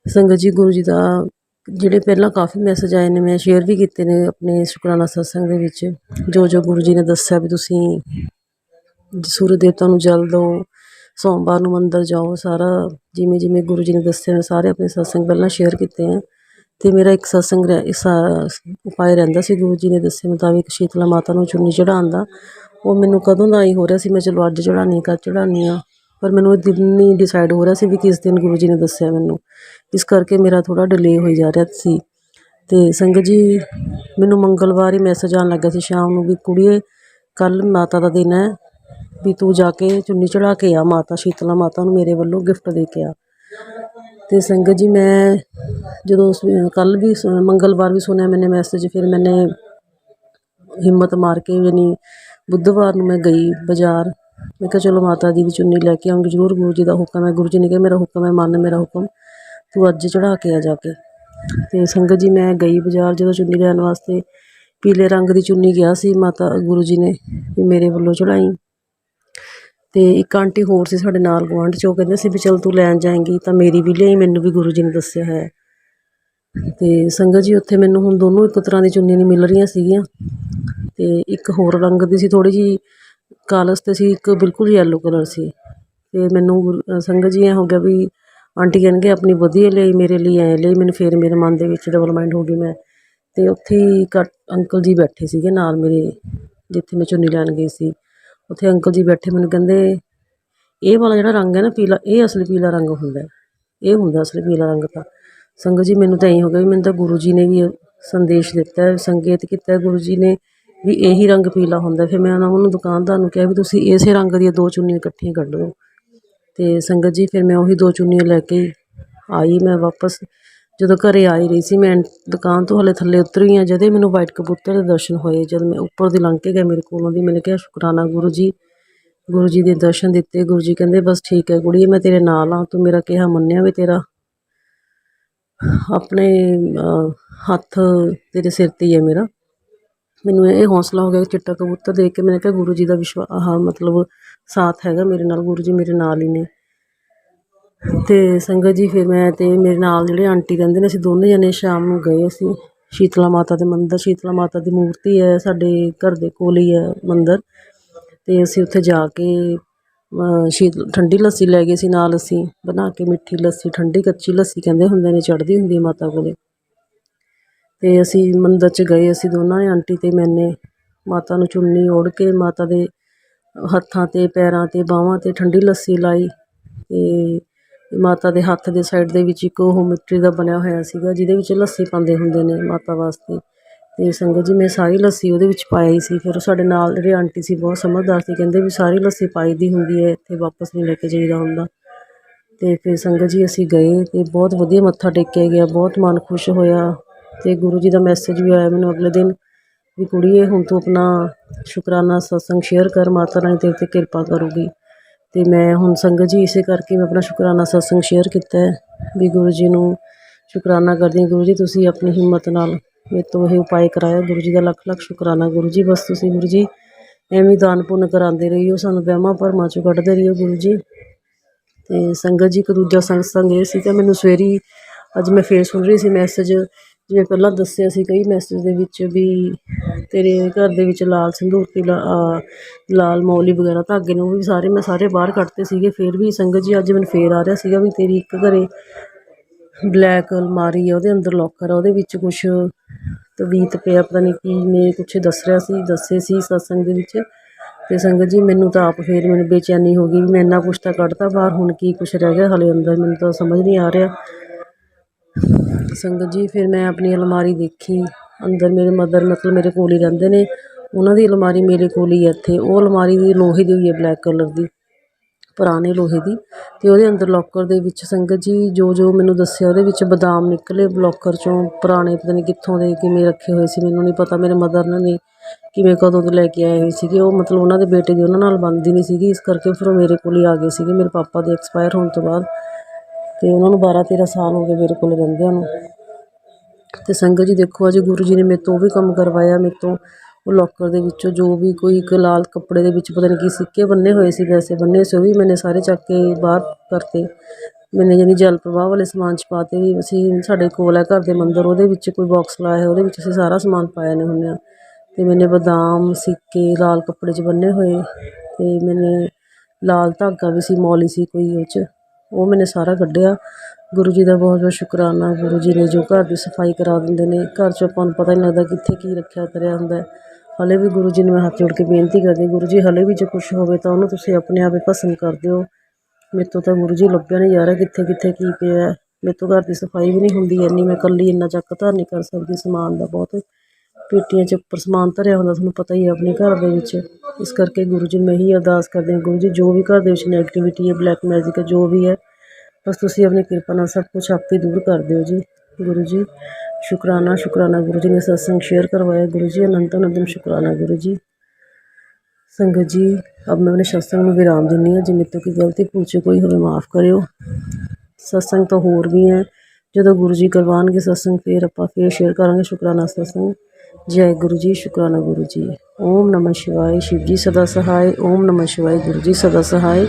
ਸੰਗਤ ਜੀ, ਗੁਰੂ ਜੀ ਦਾ ਜਿਹੜੇ ਪਹਿਲਾਂ ਕਾਫੀ ਮੈਸੇਜ ਆਏ ਨੇ, ਮੈਂ ਸ਼ੇਅਰ ਵੀ ਕੀਤੇ ਨੇ ਆਪਣੇ ਸ਼ੁਕਰਾਨਾ ਸਤਸੰਗ ਦੇ ਵਿੱਚ। ਜੋ ਜੋ ਗੁਰੂ ਜੀ ਨੇ ਦੱਸਿਆ ਵੀ ਤੁਸੀਂ ਸੂਰਜ ਦੇਵਤਾ ਨੂੰ ਜਲ ਦਿਓ, ਸੋਮਵਾਰ ਨੂੰ ਮੰਦਰ ਜਾਓ, ਸਾਰਾ ਜਿਵੇਂ ਜਿਵੇਂ ਗੁਰੂ ਜੀ ਨੇ ਦੱਸਿਆ, ਮੈਂ ਸਾਰੇ ਆਪਣੇ ਸਤਸੰਗ ਪਹਿਲਾਂ ਸ਼ੇਅਰ ਕੀਤੇ ਆ। ਅਤੇ ਮੇਰਾ ਇੱਕ ਸਤਸੰਗ ਰਹਿ- ਇਸ ਉਪਾਅ ਰਹਿੰਦਾ ਸੀ, ਗੁਰੂ ਜੀ ਨੇ ਦੱਸੇ ਮੁਤਾਬਿਕ ਸ਼ੀਤਲਾ ਮਾਤਾ ਨੂੰ ਚੁੰਨੀ ਚੜ੍ਹਾਉਣ ਦਾ। ਉਹ ਮੈਨੂੰ ਕਦੋਂ ਦਾ ਹੀ ਹੋ ਰਿਹਾ ਸੀ, ਮੈਂ ਚਲੋ ਅੱਜ ਚੜਾਉਣੀ ਕੱਲ੍ਹ ਚੜਾਉਣੀ ਆ ਪਰ ਮੈਨੂੰ ਇਹ ਦਿਨ ਨਹੀਂ ਡਿਸਾਈਡ ਹੋ ਰਿਹਾ ਸੀ ਵੀ ਕਿਸ ਦਿਨ ਗੁਰੂ ਜੀ ਨੇ ਦੱਸਿਆ ਮੈਨੂੰ। ਇਸ ਕਰਕੇ ਮੇਰਾ ਥੋੜ੍ਹਾ ਡਿਲੇ ਹੋਈ ਜਾ ਰਿਹਾ ਸੀ। ਅਤੇ ਸੰਗਤ ਜੀ, ਮੈਨੂੰ ਮੰਗਲਵਾਰ ਹੀ ਮੈਸੇਜ ਆਉਣ ਲੱਗਾ ਸੀ ਸ਼ਾਮ ਨੂੰ ਵੀ, ਕੁੜੀਏ, ਕੱਲ੍ਹ ਮਾਤਾ ਦਾ ਦਿਨ ਹੈ, ਵੀ ਤੂੰ ਜਾ ਕੇ ਚੁੰਨੀ ਚੜ੍ਹਾ ਕੇ ਆ, ਮਾਤਾ, ਸ਼ੀਤਲਾ ਮਾਤਾ ਨੂੰ ਮੇਰੇ ਵੱਲੋਂ ਗਿਫਟ ਦੇ ਕੇ ਆ। ਅਤੇ ਸੰਗਤ ਜੀ, ਮੈਂ ਜਦੋਂ ਕੱਲ੍ਹ ਵੀ ਸੁ- ਮੰਗਲਵਾਰ ਵੀ ਸੁਣਿਆ ਮੈਨੇ ਮੈਸੇਜ ਫਿਰ ਮੈਨੇ ਹਿੰਮਤ ਮਾਰ ਕੇ ਯਾਨੀ ਬੁੱਧਵਾਰ ਨੂੰ ਮੈਂ ਗਈ ਬਾਜ਼ਾਰ। ਮੈਂ ਕਿਹਾ, ਚਲੋ ਮਾਤਾ ਜੀ ਦੀ ਚੁੰਨੀ ਲੈ ਕੇ ਆਉਂਗੀ ਜ਼ਰੂਰ, ਗੁਰੂ ਜੀ ਦਾ ਹੁਕਮ ਹੈ। ਗੁਰੂ ਜੀ ਨੇ ਕਿਹਾ, ਮੇਰਾ ਹੁਕਮ ਹੈ, ਮੰਨ ਮੇਰਾ ਹੁਕਮ। ਤੂੰ ਅੱਜ ਚੜਾ ਕੇ ਆ ਜਾ ਕੇ। ਤੇ ਸੰਗਤ ਜੀ, ਮੈਂ ਗਈ ਬਾਜ਼ਾਰ ਜਦੋਂ ਚੁੰਨੀ ਲੈਣ ਵਾਸਤੇ। ਪੀਲੇ ਰੰਗ ਦੀ ਚੁੰਨੀ ਗਿਆ ਸੀ, ਮਾਤਾ, ਗੁਰੂ ਜੀ ਨੇ ਵੀ ਮੇਰੇ ਵੱਲੋਂ ਚੜਾਈ ਤੇ ਇੱਕ ਆਂਟੀ ਹੋਰ ਸੀ ਸਾਡੇ ਨਾਲ ਗੁਆਂਢ ਚ, ਉਹ ਕਹਿੰਦੇ ਸੀ ਵੀ ਚਲ ਤੂੰ ਲੈਣ ਜਾਏਂਗੀ ਤਾਂ ਮੇਰੀ ਵੀ ਲਿਆਈ, ਮੈਨੂੰ ਵੀ ਗੁਰੂ ਜੀ ਨੇ ਦੱਸਿਆ ਹੈ। ਤੇ ਸੰਗਤ ਜੀ ਉੱਥੇ ਮੈਨੂੰ ਹੁਣ ਦੋਨੋਂ ਇੱਕ ਤਰ੍ਹਾਂ ਦੀ ਚੁੰਨੀ ਨਹੀਂ ਮਿਲ ਰਹੀਆਂ ਸੀਗੀਆਂ। ਤੇ ਇੱਕ ਹੋਰ ਰੰਗ ਦੀ ਸੀ ਥੋੜੀ ਜੀ ਕਾਲਸ ਤੇ ਸੀ, ਇੱਕ ਬਿਲਕੁਲ ਯੈਲੋ ਕਲਰ ਸੀ। ਤੇ ਮੈਨੂੰ ਗੁਰੂ- ਸੰਗਤ ਜੀ ਐ ਹੋ ਗਿਆ ਵੀ ਆਂਟੀ ਕਹਿਣਗੇ ਆਪਣੀ ਵਧੀਆ ਲਈ ਮੇਰੇ ਲਈ ਐ ਲਈ ਮੈਨੂੰ ਫੇਰ ਮੇਰੇ ਮਨ ਦੇ ਵਿੱਚ ਡਿਵੈਲਪਮੈਂਟ ਹੋ ਗਈ ਮੈਂ। ਤੇ ਉੱਥੇ ਹੀ ਇੱਕ ਅੰਕਲ ਜੀ ਬੈਠੇ ਸੀਗੇ ਨਾਲ ਮੇਰੇ, ਜਿੱਥੇ ਮੈਂ ਚੁੰਨੀ ਲੈਣ ਗਈ ਸੀ। ਉੱਥੇ ਅੰਕਲ ਜੀ ਬੈਠੇ ਮੈਨੂੰ ਕਹਿੰਦੇ, ਇਹ ਵਾਲਾ ਜਿਹੜਾ ਰੰਗ ਹੈ ਨਾ ਪੀਲਾ, ਇਹ ਅਸਲੀ ਪੀਲਾ ਰੰਗ ਹੁੰਦਾ ਇਹ ਹੁੰਦਾ ਅਸਲੀ ਪੀਲਾ ਰੰਗ ਤਾਂ। ਸੰਗਤ ਜੀ ਮੈਨੂੰ ਤਾਂ ਇਹੀ ਹੋ ਗਿਆ ਵੀ ਮੈਨੂੰ ਤਾਂ ਗੁਰੂ ਜੀ ਨੇ ਵੀ ਸੰਦੇਸ਼ ਦਿੱਤਾ ਸੰਕੇਤ ਕੀਤਾ ਗੁਰੂ ਜੀ ਨੇ ਵੀ ਇਹੀ ਰੰਗ ਪੀਲਾ ਹੁੰਦਾ ਫਿਰ ਮੈਂ ਉਹਨਾਂ ਨੂੰ ਦੁਕਾਨਦਾਰ ਨੂੰ ਕਿਹਾ ਵੀ ਤੁਸੀਂ ਇਸੇ ਰੰਗ ਦੀਆਂ ਦੋ ਚੁੰਨੀਆਂ ਇਕੱਠੀਆਂ ਕੱਢ ਲਓ। ਤੇ ਸੰਗਤ ਜੀ ਫਿਰ ਮੈਂ ਉਹੀ ਦੋ ਚੁੰਨੀਆਂ ਲੈ ਕੇ ਆਈ, ਮੈਂ ਵਾਪਸ ਜਦੋਂ ਘਰੇ ਆਈ ਰਹੀ ਸੀ, ਮੈਂ ਦੁਕਾਨ ਤੋਂ ਹਲੇ ਥੱਲੇ ਉਤਰੀ ਆ ਜਦੇ ਮੈਨੂੰ ਵਾਈਟ ਕਬੂਤਰ ਦੇ ਦਰਸ਼ਨ ਹੋਏ, ਜਦ ਮੈਂ ਉੱਪਰ ਦੀ ਲੰਘ ਕੇ ਗਿਆ ਮੇਰੇ ਕੋਲੋਂ ਦੀ ਮੈंने ਕਿਹਾ, ਸ਼ੁਕਰਾਨਾ ਗੁਰੂ ਜੀ ਗੁਰੂ ਜੀ ਦੇ ਦਰਸ਼ਨ ਦਿੱਤੇ, ਗੁਰੂ ਜੀ ਕਹਿੰਦੇ, ਬਸ ਠੀਕ ਹੈ ਕੁੜੀਏ, ਮੈਂ ਤੇਰੇ ਨਾਲ ਆ ਤੂੰ ਮੇਰਾ ਕਿਹਾ ਮੰਨਿਆ ਵੀ ਤੇਰਾ ਆਪਣੇ ਹੱਥ ਤੇਰੇ ਸਿਰ ਤੇ ਹੀ ਹੈ ਮੇਰਾ। ਮੈਨੂੰ ਇਹ ਹੌਸਲਾ ਹੋ ਗਿਆ ਕਿ ਚਿੱਟਾ ਕਬੂਤਰ ਦੇਖ ਕੇ ਮੈंने ਕਿਹਾ, ਗੁਰੂ ਜੀ ਦਾ ਵਿਸ਼ਵਾਸ ਆਹ ਮਤਲਬ ਸਾਥ ਹੈਗਾ ਮੇਰੇ ਨਾਲ, ਗੁਰੂ ਜੀ ਮੇਰੇ ਨਾਲ ਹੀ ਨੇ। ਅਤੇ ਸੰਗਤ ਜੀ, ਫਿਰ ਮੈਂ ਅਤੇ ਮੇਰੇ ਨਾਲ ਜਿਹੜੇ ਆਂਟੀ ਰਹਿੰਦੇ ਨੇ, ਅਸੀਂ ਦੋਨੇ ਜਣੇ ਸ਼ਾਮ ਨੂੰ ਗਏ ਅਸੀਂ। ਸ਼ੀਤਲਾ ਮਾਤਾ ਦੇ ਮੰਦਰ, ਸ਼ੀਤਲਾ ਮਾਤਾ ਦੀ ਮੂਰਤੀ ਹੈ, ਸਾਡੇ ਘਰ ਦੇ ਕੋਲ ਹੀ ਹੈ ਮੰਦਰ। ਅਤੇ ਅਸੀਂ ਉੱਥੇ ਜਾ ਕੇ ਸ਼ੀਤ, ਠੰਡੀ ਲੱਸੀ ਲੈ ਗਏ ਸੀ ਨਾਲ ਅਸੀਂ, ਬਣਾ ਕੇ ਮਿੱਠੀ ਲੱਸੀ, ਠੰਡੀ ਕੱਚੀ ਲੱਸੀ ਕਹਿੰਦੇ ਹੁੰਦੇ ਨੇ, ਚੜ੍ਹਦੀ ਹੁੰਦੀ ਹੈ ਮਾਤਾ ਕੋਲੇ। ਅਤੇ ਅਸੀਂ ਮੰਦਰ 'ਚ ਗਏ ਅਸੀਂ ਦੋਨਾਂ ਨੇ, ਆਂਟੀ ਤੇ ਮੈਨੇ। ਮਾਤਾ ਨੂੰ ਚੁੰਨੀ ਓੜ ਕੇ ਮਾਤਾ ਦੇ ਹੱਥਾਂ ਤੇ, ਪੈਰਾਂ ਤੇ, ਬਾਹਾਂ ਤੇ ਠੰਡੀ ਲੱਸੀ ਲਾਈ ਅਤੇ ਮਾਤਾ ਦੇ ਹੱਥ ਦੇ ਸਾਈਡ ਦੇ ਵਿੱਚ ਇੱਕ ਉਹ ਮਿੱਟੀ ਦਾ ਬਣਿਆ ਹੋਇਆ ਸੀਗਾ, ਜਿਹਦੇ ਵਿੱਚ ਲੱਸੀ ਪਾਉਂਦੇ ਹੁੰਦੇ ਨੇ ਮਾਤਾ ਵਾਸਤੇ। ਤੇ ਸੰਗਤ ਜੀ, ਮੈਂ ਸਾਰੀ ਲੱਸੀ ਉਹਦੇ ਵਿੱਚ ਪਾਈ ਸੀ। ਫਿਰ ਸਾਡੇ ਨਾਲ ਜਿਹੜੇ ਆਂਟੀ ਸੀ, ਬਹੁਤ ਸਮਝਦਾਰ ਸੀ, ਕਹਿੰਦੇ ਵੀ ਸਾਰੀ ਲੱਸੀ ਪਾਈ ਦੀ ਹੁੰਦੀ ਹੈ, ਇੱਥੇ ਵਾਪਸ ਨਹੀਂ ਲੈ ਕੇ ਜਾਈਦਾ ਹੁੰਦਾ। ਤੇ ਫਿਰ ਸੰਗਤ ਜੀ, ਅਸੀਂ ਗਏ ਤੇ ਬਹੁਤ ਵਧੀਆ ਮੱਥਾ ਟੇਕਿਆ ਗਿਆ, ਬਹੁਤ ਮਨ ਖੁਸ਼ ਹੋਇਆ। ਤੇ ਗੁਰੂ ਜੀ ਦਾ ਮੈਸੇਜ ਵੀ ਆਇਆ ਮੈਨੂੰ ਅਗਲੇ ਦਿਨ ਵੀ ਕੁੜੀਏ, ਹੁਣ ਤੂੰ ਆਪਣਾ ਸ਼ੁਕਰਾਨਾ, ਸਤਸੰਗ ਸ਼ੇਅਰ ਕਰ, ਮਾਤਾ ਰਾਣੀ ਤੇਰੇ ਤੇ ਕਿਰਪਾ ਕਰੂਗੀ। ਅਤੇ ਮੈਂ ਹੁਣ ਸੰਗਤ ਜੀ ਇਸੇ ਕਰਕੇ ਮੈਂ ਆਪਣਾ ਸ਼ੁਕਰਾਨਾ ਸਤਸੰਗ ਸ਼ੇਅਰ ਕੀਤਾ ਵੀ ਗੁਰੂ ਜੀ ਨੂੰ ਸ਼ੁਕਰਾਨਾ ਕਰਦੀ ਹਾਂ। ਗੁਰੂ ਜੀ, ਤੁਸੀਂ ਆਪਣੀ ਹਿੰਮਤ ਨਾਲ ਮੇਰੇ ਤੋਂ ਇਹ ਉਪਾਅ ਕਰਾਇਆ। ਗੁਰੂ ਜੀ ਦਾ ਲੱਖ ਲੱਖ ਸ਼ੁਕਰਾਨਾ। ਗੁਰੂ ਜੀ, ਬਸ ਤੁਸੀਂ ਗੁਰੂ ਜੀ ਐਵੇਂ ਦਾਨ ਪੁੰਨ ਕਰਾਉਂਦੇ ਰਹੀਓ। ਸਾਨੂੰ ਵਹਿਮਾਂ ਭਰਮਾਂ ਚੋਂ ਕੱਢਦੇ ਰਹੀਓ ਗੁਰੂ ਜੀ। ਅਤੇ ਸੰਗਤ ਜੀ, ਇੱਕ ਦੂਜਾ ਸੰਗਤ ਇਹ ਸੀ ਕਿ ਮੈਨੂੰ ਸਵੇਰੀ ਅੱਜ ਮੈਂ ਫੇਰ ਸੁਣ ਰਹੀ ਸੀ ਮੈਸੇਜ ਜਿਵੇਂ ਪਹਿਲਾਂ ਦੱਸਿਆ ਸੀ ਕਈ ਮੈਸੇਜ ਦੇ ਵਿੱਚ ਵੀ ਤੇਰੇ ਘਰ ਦੇ ਵਿੱਚ ਲਾਲ ਸੰਧੂਰ ਤੇ ਲਾ- ਲਾਲ ਮੌਲੀ ਵਗੈਰਾ ਧਾਗੇ ਨੇ, ਉਹ ਵੀ ਸਾਰੇ ਮੈਂ ਸਾਰੇ ਬਾਹਰ ਕੱਢਤੇ ਸੀਗੇ, ਫਿਰ ਵੀ ਸੰਗਤ ਜੀ ਅੱਜ ਮੈਨੂੰ ਫਿਰ ਆ ਰਿਹਾ ਸੀਗਾ ਵੀ ਤੇਰੀ ਇੱਕ ਘਰੇ ਬਲੈਕ ਅਲਮਾਰੀ ਆ, ਉਹਦੇ ਅੰਦਰ ਲੋਕਰ ਆ, ਉਹਦੇ ਵਿੱਚ ਕੁਛ ਤਵੀਤ ਪਿਆ, ਪਤਾ ਨਹੀਂ ਕੀ ਮੈਂ ਕੁਛ ਦੱਸ ਰਿਹਾ ਸੀ, ਦੱਸੇ ਸੀ ਸਤਸੰਗ ਦੇ ਵਿੱਚ। ਅਤੇ ਸੰਗਤ ਜੀ ਮੈਨੂੰ ਤਾਂ ਆਪ ਫਿਰ ਮੈਨੂੰ ਬੇਚੈਨੀ ਹੋ ਗਈ ਵੀ ਮੈਂ ਇੰਨਾ ਕੁਛ ਤਾਂ ਕੱਢਤਾ, ਬਾਹਰ ਹੁਣ ਕੀ ਕੁਛ ਰਹਿ ਗਿਆ, ਹਾਲੇ ਅੰਦਰ ਮੈਨੂੰ ਤਾਂ ਸਮਝ ਨਹੀਂ ਆ ਰਿਹਾ। ਸੰਗਤ ਜੀ, ਫਿਰ ਮੈਂ ਆਪਣੀ ਅਲਮਾਰੀ ਦੇਖੀ। ਅੰਦਰ ਮੇਰੇ ਮਦਰ ਮਤਲਬ ਮੇਰੇ ਕੋਲ ਹੀ ਰਹਿੰਦੇ ਨੇ। ਉਹਨਾਂ ਦੀ ਅਲਮਾਰੀ ਮੇਰੇ ਕੋਲ ਹੀ ਹੈ ਇੱਥੇ। ਉਹ ਅਲਮਾਰੀ ਦੀ ਲੋਹੇ ਦੀ ਹੋਈ ਹੈ ਬਲੈਕ ਕਲਰ ਦੀ। ਪੁਰਾਣੇ ਲੋਹੇ ਦੀ। ਅਤੇ ਉਹਦੇ ਅੰਦਰ ਲੋਕਰ ਦੇ ਵਿੱਚ ਸੰਗਤ ਜੀ, ਜੋ ਜੋ ਮੈਨੂੰ ਦੱਸਿਆ, ਉਹਦੇ ਵਿੱਚ ਬਦਾਮ ਨਿਕਲੇ ਲੋਕਰ ਚੋਂ। ਪੁਰਾਣੇ ਪਤਾ ਨਹੀਂ ਕਿੱਥੋਂ ਦੇ, ਕਿਵੇਂ ਰੱਖੇ ਹੋਏ ਸੀ, ਮੈਨੂੰ ਨਹੀਂ ਪਤਾ। ਮੇਰੇ ਮਦਰ ਨੇ ਕਿਵੇਂ ਕਦੋਂ ਤੋਂ ਲੈ ਕੇ ਆਏ ਹੋਏ ਸੀਗੇ। ਉਹ ਮਤਲਬ ਉਹਨਾਂ ਦੇ ਬੇਟੇ ਦੀ ਉਹਨਾਂ ਨਾਲ ਬਣਦੀ ਨਹੀਂ ਸੀਗੀ। ਇਸ ਕਰਕੇ ਫਿਰ ਉਹ ਮੇਰੇ ਕੋਲ ਹੀ ਆ ਗਏ ਸੀਗੇ। ਮੇਰੇ ਪਾਪਾ ਦੇ ਐਕਸਪਾਇਰ ਹੋਣ ਤੋਂ ਬਾਅਦ। ਤੇ ਉਹਨਾਂ ਨੂੰ 12 13 ਸਾਲ ਹੋ ਗਏ ਮੇਰੇ ਕੋਲ ਰਹਿੰਦੇ ਹਨ ਤੇ ਸੰਗਤ ਜੀ ਦੇਖੋ, ਅੱਜ ਗੁਰੂ ਜੀ ਨੇ ਮੇਰੇ ਤੋਂ ਵੀ ਕੰਮ ਕਰਵਾਇਆ, ਮੇਰੇ ਤੋਂ ਉਹ ਲੋਕਰ ਦੇ ਵਿੱਚੋਂ ਜੋ ਵੀ ਕੋਈ ਇੱਕ ਲਾਲ ਕੱਪੜੇ ਦੇ ਵਿੱਚ ਪਤਾ ਨਹੀਂ ਕੀ ਸਿੱਕੇ ਬੰਨੇ ਹੋਏ ਸੀ ਵੈਸੇ ਬੰਨੇ ਸੀ, ਉਹ ਵੀ ਮੈਨੇ ਸਾਰੇ ਚੱਕ ਕੇ ਬਾਹਰ ਕਰਤੇ। ਮੈਨੇ ਯਾਨੀ ਜਲ ਪ੍ਰਵਾਹ ਵਾਲੇ ਸਮਾਨ ਚ ਪਾਤੇ ਵੀ ਅਸੀਂ ਸਾਡੇ ਕੋਲ ਹੈ ਘਰ ਦੇ ਮੰਦਰ, ਉਹਦੇ ਵਿੱਚ ਕੋਈ ਬਾਕਸ ਲਾਇਆ ਹੈ ਉਹਦੇ ਵਿੱਚ ਅਸੀਂ ਸਾਰਾ ਸਮਾਨ ਪਾਇਆ ਨੇ ਹੁੰਨੇ ਆ। ਤੇ ਮੈਨੇ ਬਦਾਮ, ਸਿੱਕੇ, ਲਾਲ ਕੱਪੜੇ 'ਚ ਬੰਨੇ ਹੋਏ, ਤੇ ਮੈਨੇ ਲਾਲ ਧਾਗਾ ਵੀ ਸੀ, ਮੌਲੀ ਸੀ ਕੋਈ ਉਹ 'ਚ। ਉਹ ਮੈਨੇ ਸਾਰਾ ਕੱਢਿਆ। ਗੁਰੂ ਜੀ ਦਾ ਬਹੁਤ ਬਹੁਤ ਸ਼ੁਕਰਾਨਾ। ਗੁਰੂ ਜੀ ਨੇ ਜੋ ਘਰ ਦੀ ਸਫ਼ਾਈ ਕਰਾ ਦਿੰਦੇ ਨੇ। ਘਰ 'ਚ ਆਪਾਂ ਨੂੰ ਪਤਾ ਨਹੀਂ ਲੱਗਦਾ ਕਿੱਥੇ ਕੀ ਰੱਖਿਆ ਕਰਿਆ ਹੁੰਦਾ ਹੈ। ਹਲੇ ਵੀ ਗੁਰੂ ਜੀ ਨੂੰ ਮੈਂ ਹੱਥ ਜੋੜ ਕੇ ਬੇਨਤੀ ਕਰਦੀ ਗੁਰੂ ਜੀ ਹਲੇ ਵੀ ਜੇ ਕੁਛ ਹੋਵੇ ਤਾਂ ਉਹਨੂੰ ਤੁਸੀਂ ਆਪਣੇ ਆਪ ਹੀ ਭਸਮ ਕਰ ਦਿਓ। ਮੇਰੇ ਤੋਂ ਤਾਂ ਗੁਰੂ ਜੀ ਲੱਭਿਆ ਨਹੀਂ ਜਾ ਰਿਹਾ ਕਿੱਥੇ ਕਿੱਥੇ ਕੀ ਪਿਆ ਮੇਰੇ ਤੋਂ ਘਰ ਦੀ ਸਫ਼ਾਈ ਵੀ ਨਹੀਂ ਹੁੰਦੀ ਇੰਨੀ। ਮੈਂ ਇਕੱਲੀ ਇੰਨਾ ਚੱਕ ਧਰ ਨਹੀਂ ਕਰ ਸਕਦੀ। ਸਮਾਨ ਦਾ ਬਹੁਤ ਪੇਟੀਆਂ 'ਚ ਉੱਪਰ ਸਮਾਨ ਧਰਿਆ ਹੁੰਦਾ, ਤੁਹਾਨੂੰ ਪਤਾ ਹੀ ਹੈ ਆਪਣੇ ਘਰ ਦੇ ਵਿੱਚ। ਇਸ ਕਰਕੇ ਗੁਰੂ ਜੀ, ਮੈਂ ਇਹੀ ਅਰਦਾਸ ਕਰਦੀ ਹਾਂ ਗੁਰੂ ਜੀ, ਜੋ ਵੀ ਘਰ ਦੇ ਵਿੱਚ ਨੈਗੇਟਿਵਿਟੀ ਹੈ ਬਲੈਕ ਮੈਜਿਕ ਹੈ, ਜੋ ਵੀ ਹੈ, ਬਸ ਤੁਸੀਂ ਆਪਣੀ ਕਿਰਪਾ ਨਾਲ ਸਭ ਕੁਝ ਆਪੇ ਦੂਰ ਕਰ ਦਿਓ ਜੀ। ਗੁਰੂ ਜੀ, ਸ਼ੁਕਰਾਨਾ ਸ਼ੁਕਰਾਨਾ ਗੁਰੂ ਜੀ ਨੇ ਸਤਸੰਗ ਸ਼ੇਅਰ ਕਰਵਾਇਆ। ਗੁਰੂ ਜੀ, ਅਨੰਤ ਅਨੰਦਮ ਸ਼ੁਕਰਾਨਾ ਗੁਰੂ ਜੀ। ਸੰਗਤ ਜੀ ਅਬ ਮੈਂ ਆਪਣੇ ਸਤਸੰਗ ਨੂੰ ਵਿਰਾਮ ਦਿੰਦੀ ਹਾਂ। ਜੇ ਮੇਰੇ ਤੋਂ ਕੋਈ ਗਲਤੀ ਭੁੱਲ ਚੁੱਕ ਹੋਈ ਹੋਵੇ ਮਾਫ ਕਰਿਓ। ਸਤਸੰਗ ਤਾਂ ਹੋਰ ਵੀ ਹੈ। ਜਦੋਂ ਗੁਰੂ ਜੀ ਕਰਵਾਉਣਗੇ ਸਤਸੰਗ, ਫਿਰ ਆਪਾਂ ਫਿਰ ਸ਼ੇਅਰ ਕਰਾਂਗੇ ਸ਼ੁਕਰਾਨਾ ਸਤਸੰਗ। ਜੈ ਗੁਰੂ ਜੀ, ਸ਼ੁਕਰਾਨਾ ਗੁਰੂ ਜੀ। ਓਮ ਨਮः ਸ਼ਿਵਾਏ ਸ਼ਿਵਜੀ ਸਦਾ ਸਹਾਇ ਓਮ ਨਮः ਸ਼ਿਵਾਏ, ਗੁਰੂ ਜੀ ਸਦਾ ਸਹਾਇ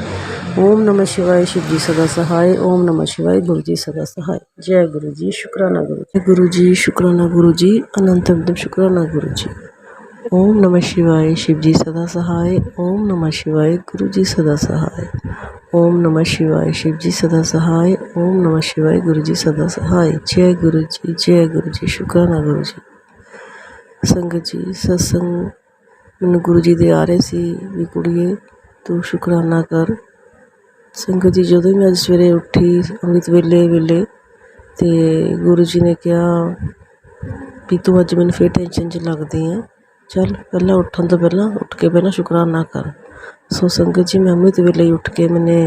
ਓਮ ਨਮः ਸ਼ਿਵਾਏ ਸ਼ਿਵਜੀ ਸਦਾ ਸਹਾਇ ਓਮ ਨਮः ਸ਼ਿਵਾਏ, ਗੁਰੂ ਜੀ ਸਦਾ ਸਹਾਇ ਜੈ ਗੁਰੂ ਜੀ, ਸ਼ੁਕਰਾਨਾ ਗੁਰੂ ਜੀ। ਗੁਰੂ ਜੀ, ਸ਼ੁਕਰਾਨਾ ਗੁਰੂ ਜੀ। ਅਨੰਤ ਅਬਦਮ ਸ਼ੁਕਰਾਨਾ ਗੁਰੂ ਜੀ। ਓਮ ਨਮः ਸ਼ਿਵਾਏ ਸ਼ਿਵਜੀ ਸਦਾ ਸਹਾਇ ਓਮ ਨਮः ਸ਼ਿਵਾਏ, ਗੁਰੂ ਜੀ ਸਦਾ ਸਹਾਇ ਓਮ ਨਮः ਸ਼ਿਵਾਏ ਸ਼ਿਵਜੀ ਸਦਾ ਸਹਾਇ ਓਮ ਨਮः ਸ਼ਿਵਾਏ, ਗੁਰੂ ਜੀ ਸਦਾ ਸਹਾਇ ਜੈ ਗੁਰੂ ਜੀ, ਜੈ ਗੁਰੂ ਜੀ, ਸ਼ੁਕਰਾਨਾ ਗੁਰੂ ਜੀ। ਸੰਗਤ ਜੀ, ਸਤਸੰਗ ਮੈਨੂੰ ਗੁਰੂ ਜੀ ਦੇ ਆ ਰਹੇ ਸੀ ਵੀ ਕੁੜੀਏ, ਤੂੰ ਸ਼ੁਕਰਾਨਾ ਕਰ। ਸੰਗਤ ਜੀ, ਜਦੋਂ ਹੀ ਮੈਂ ਅੱਜ ਸਵੇਰੇ ਉੱਠੀ ਅੰਮ੍ਰਿਤ ਵੇਲੇ ਵੇਲੇ ਤੇ ਗੁਰੂ ਜੀ ਨੇ ਕਿਹਾ ਵੀ ਤੂੰ ਅੱਜ ਮੈਨੂੰ ਫੇਰ ਟੈਨਸ਼ਨ 'ਚ ਲੱਗਦੀ ਹੈ ਚੱਲ ਪਹਿਲਾਂ ਉੱਠਣ ਤੋਂ ਪਹਿਲਾਂ ਉੱਠ ਕੇ ਪਹਿਲਾਂ ਸ਼ੁਕਰਾਨਾ ਕਰ। ਸੋ ਸੰਗਤ ਜੀ, ਮੈਂ ਅੰਮ੍ਰਿਤ ਵੇਲੇ ਉੱਠ ਕੇ ਮੈਨੇ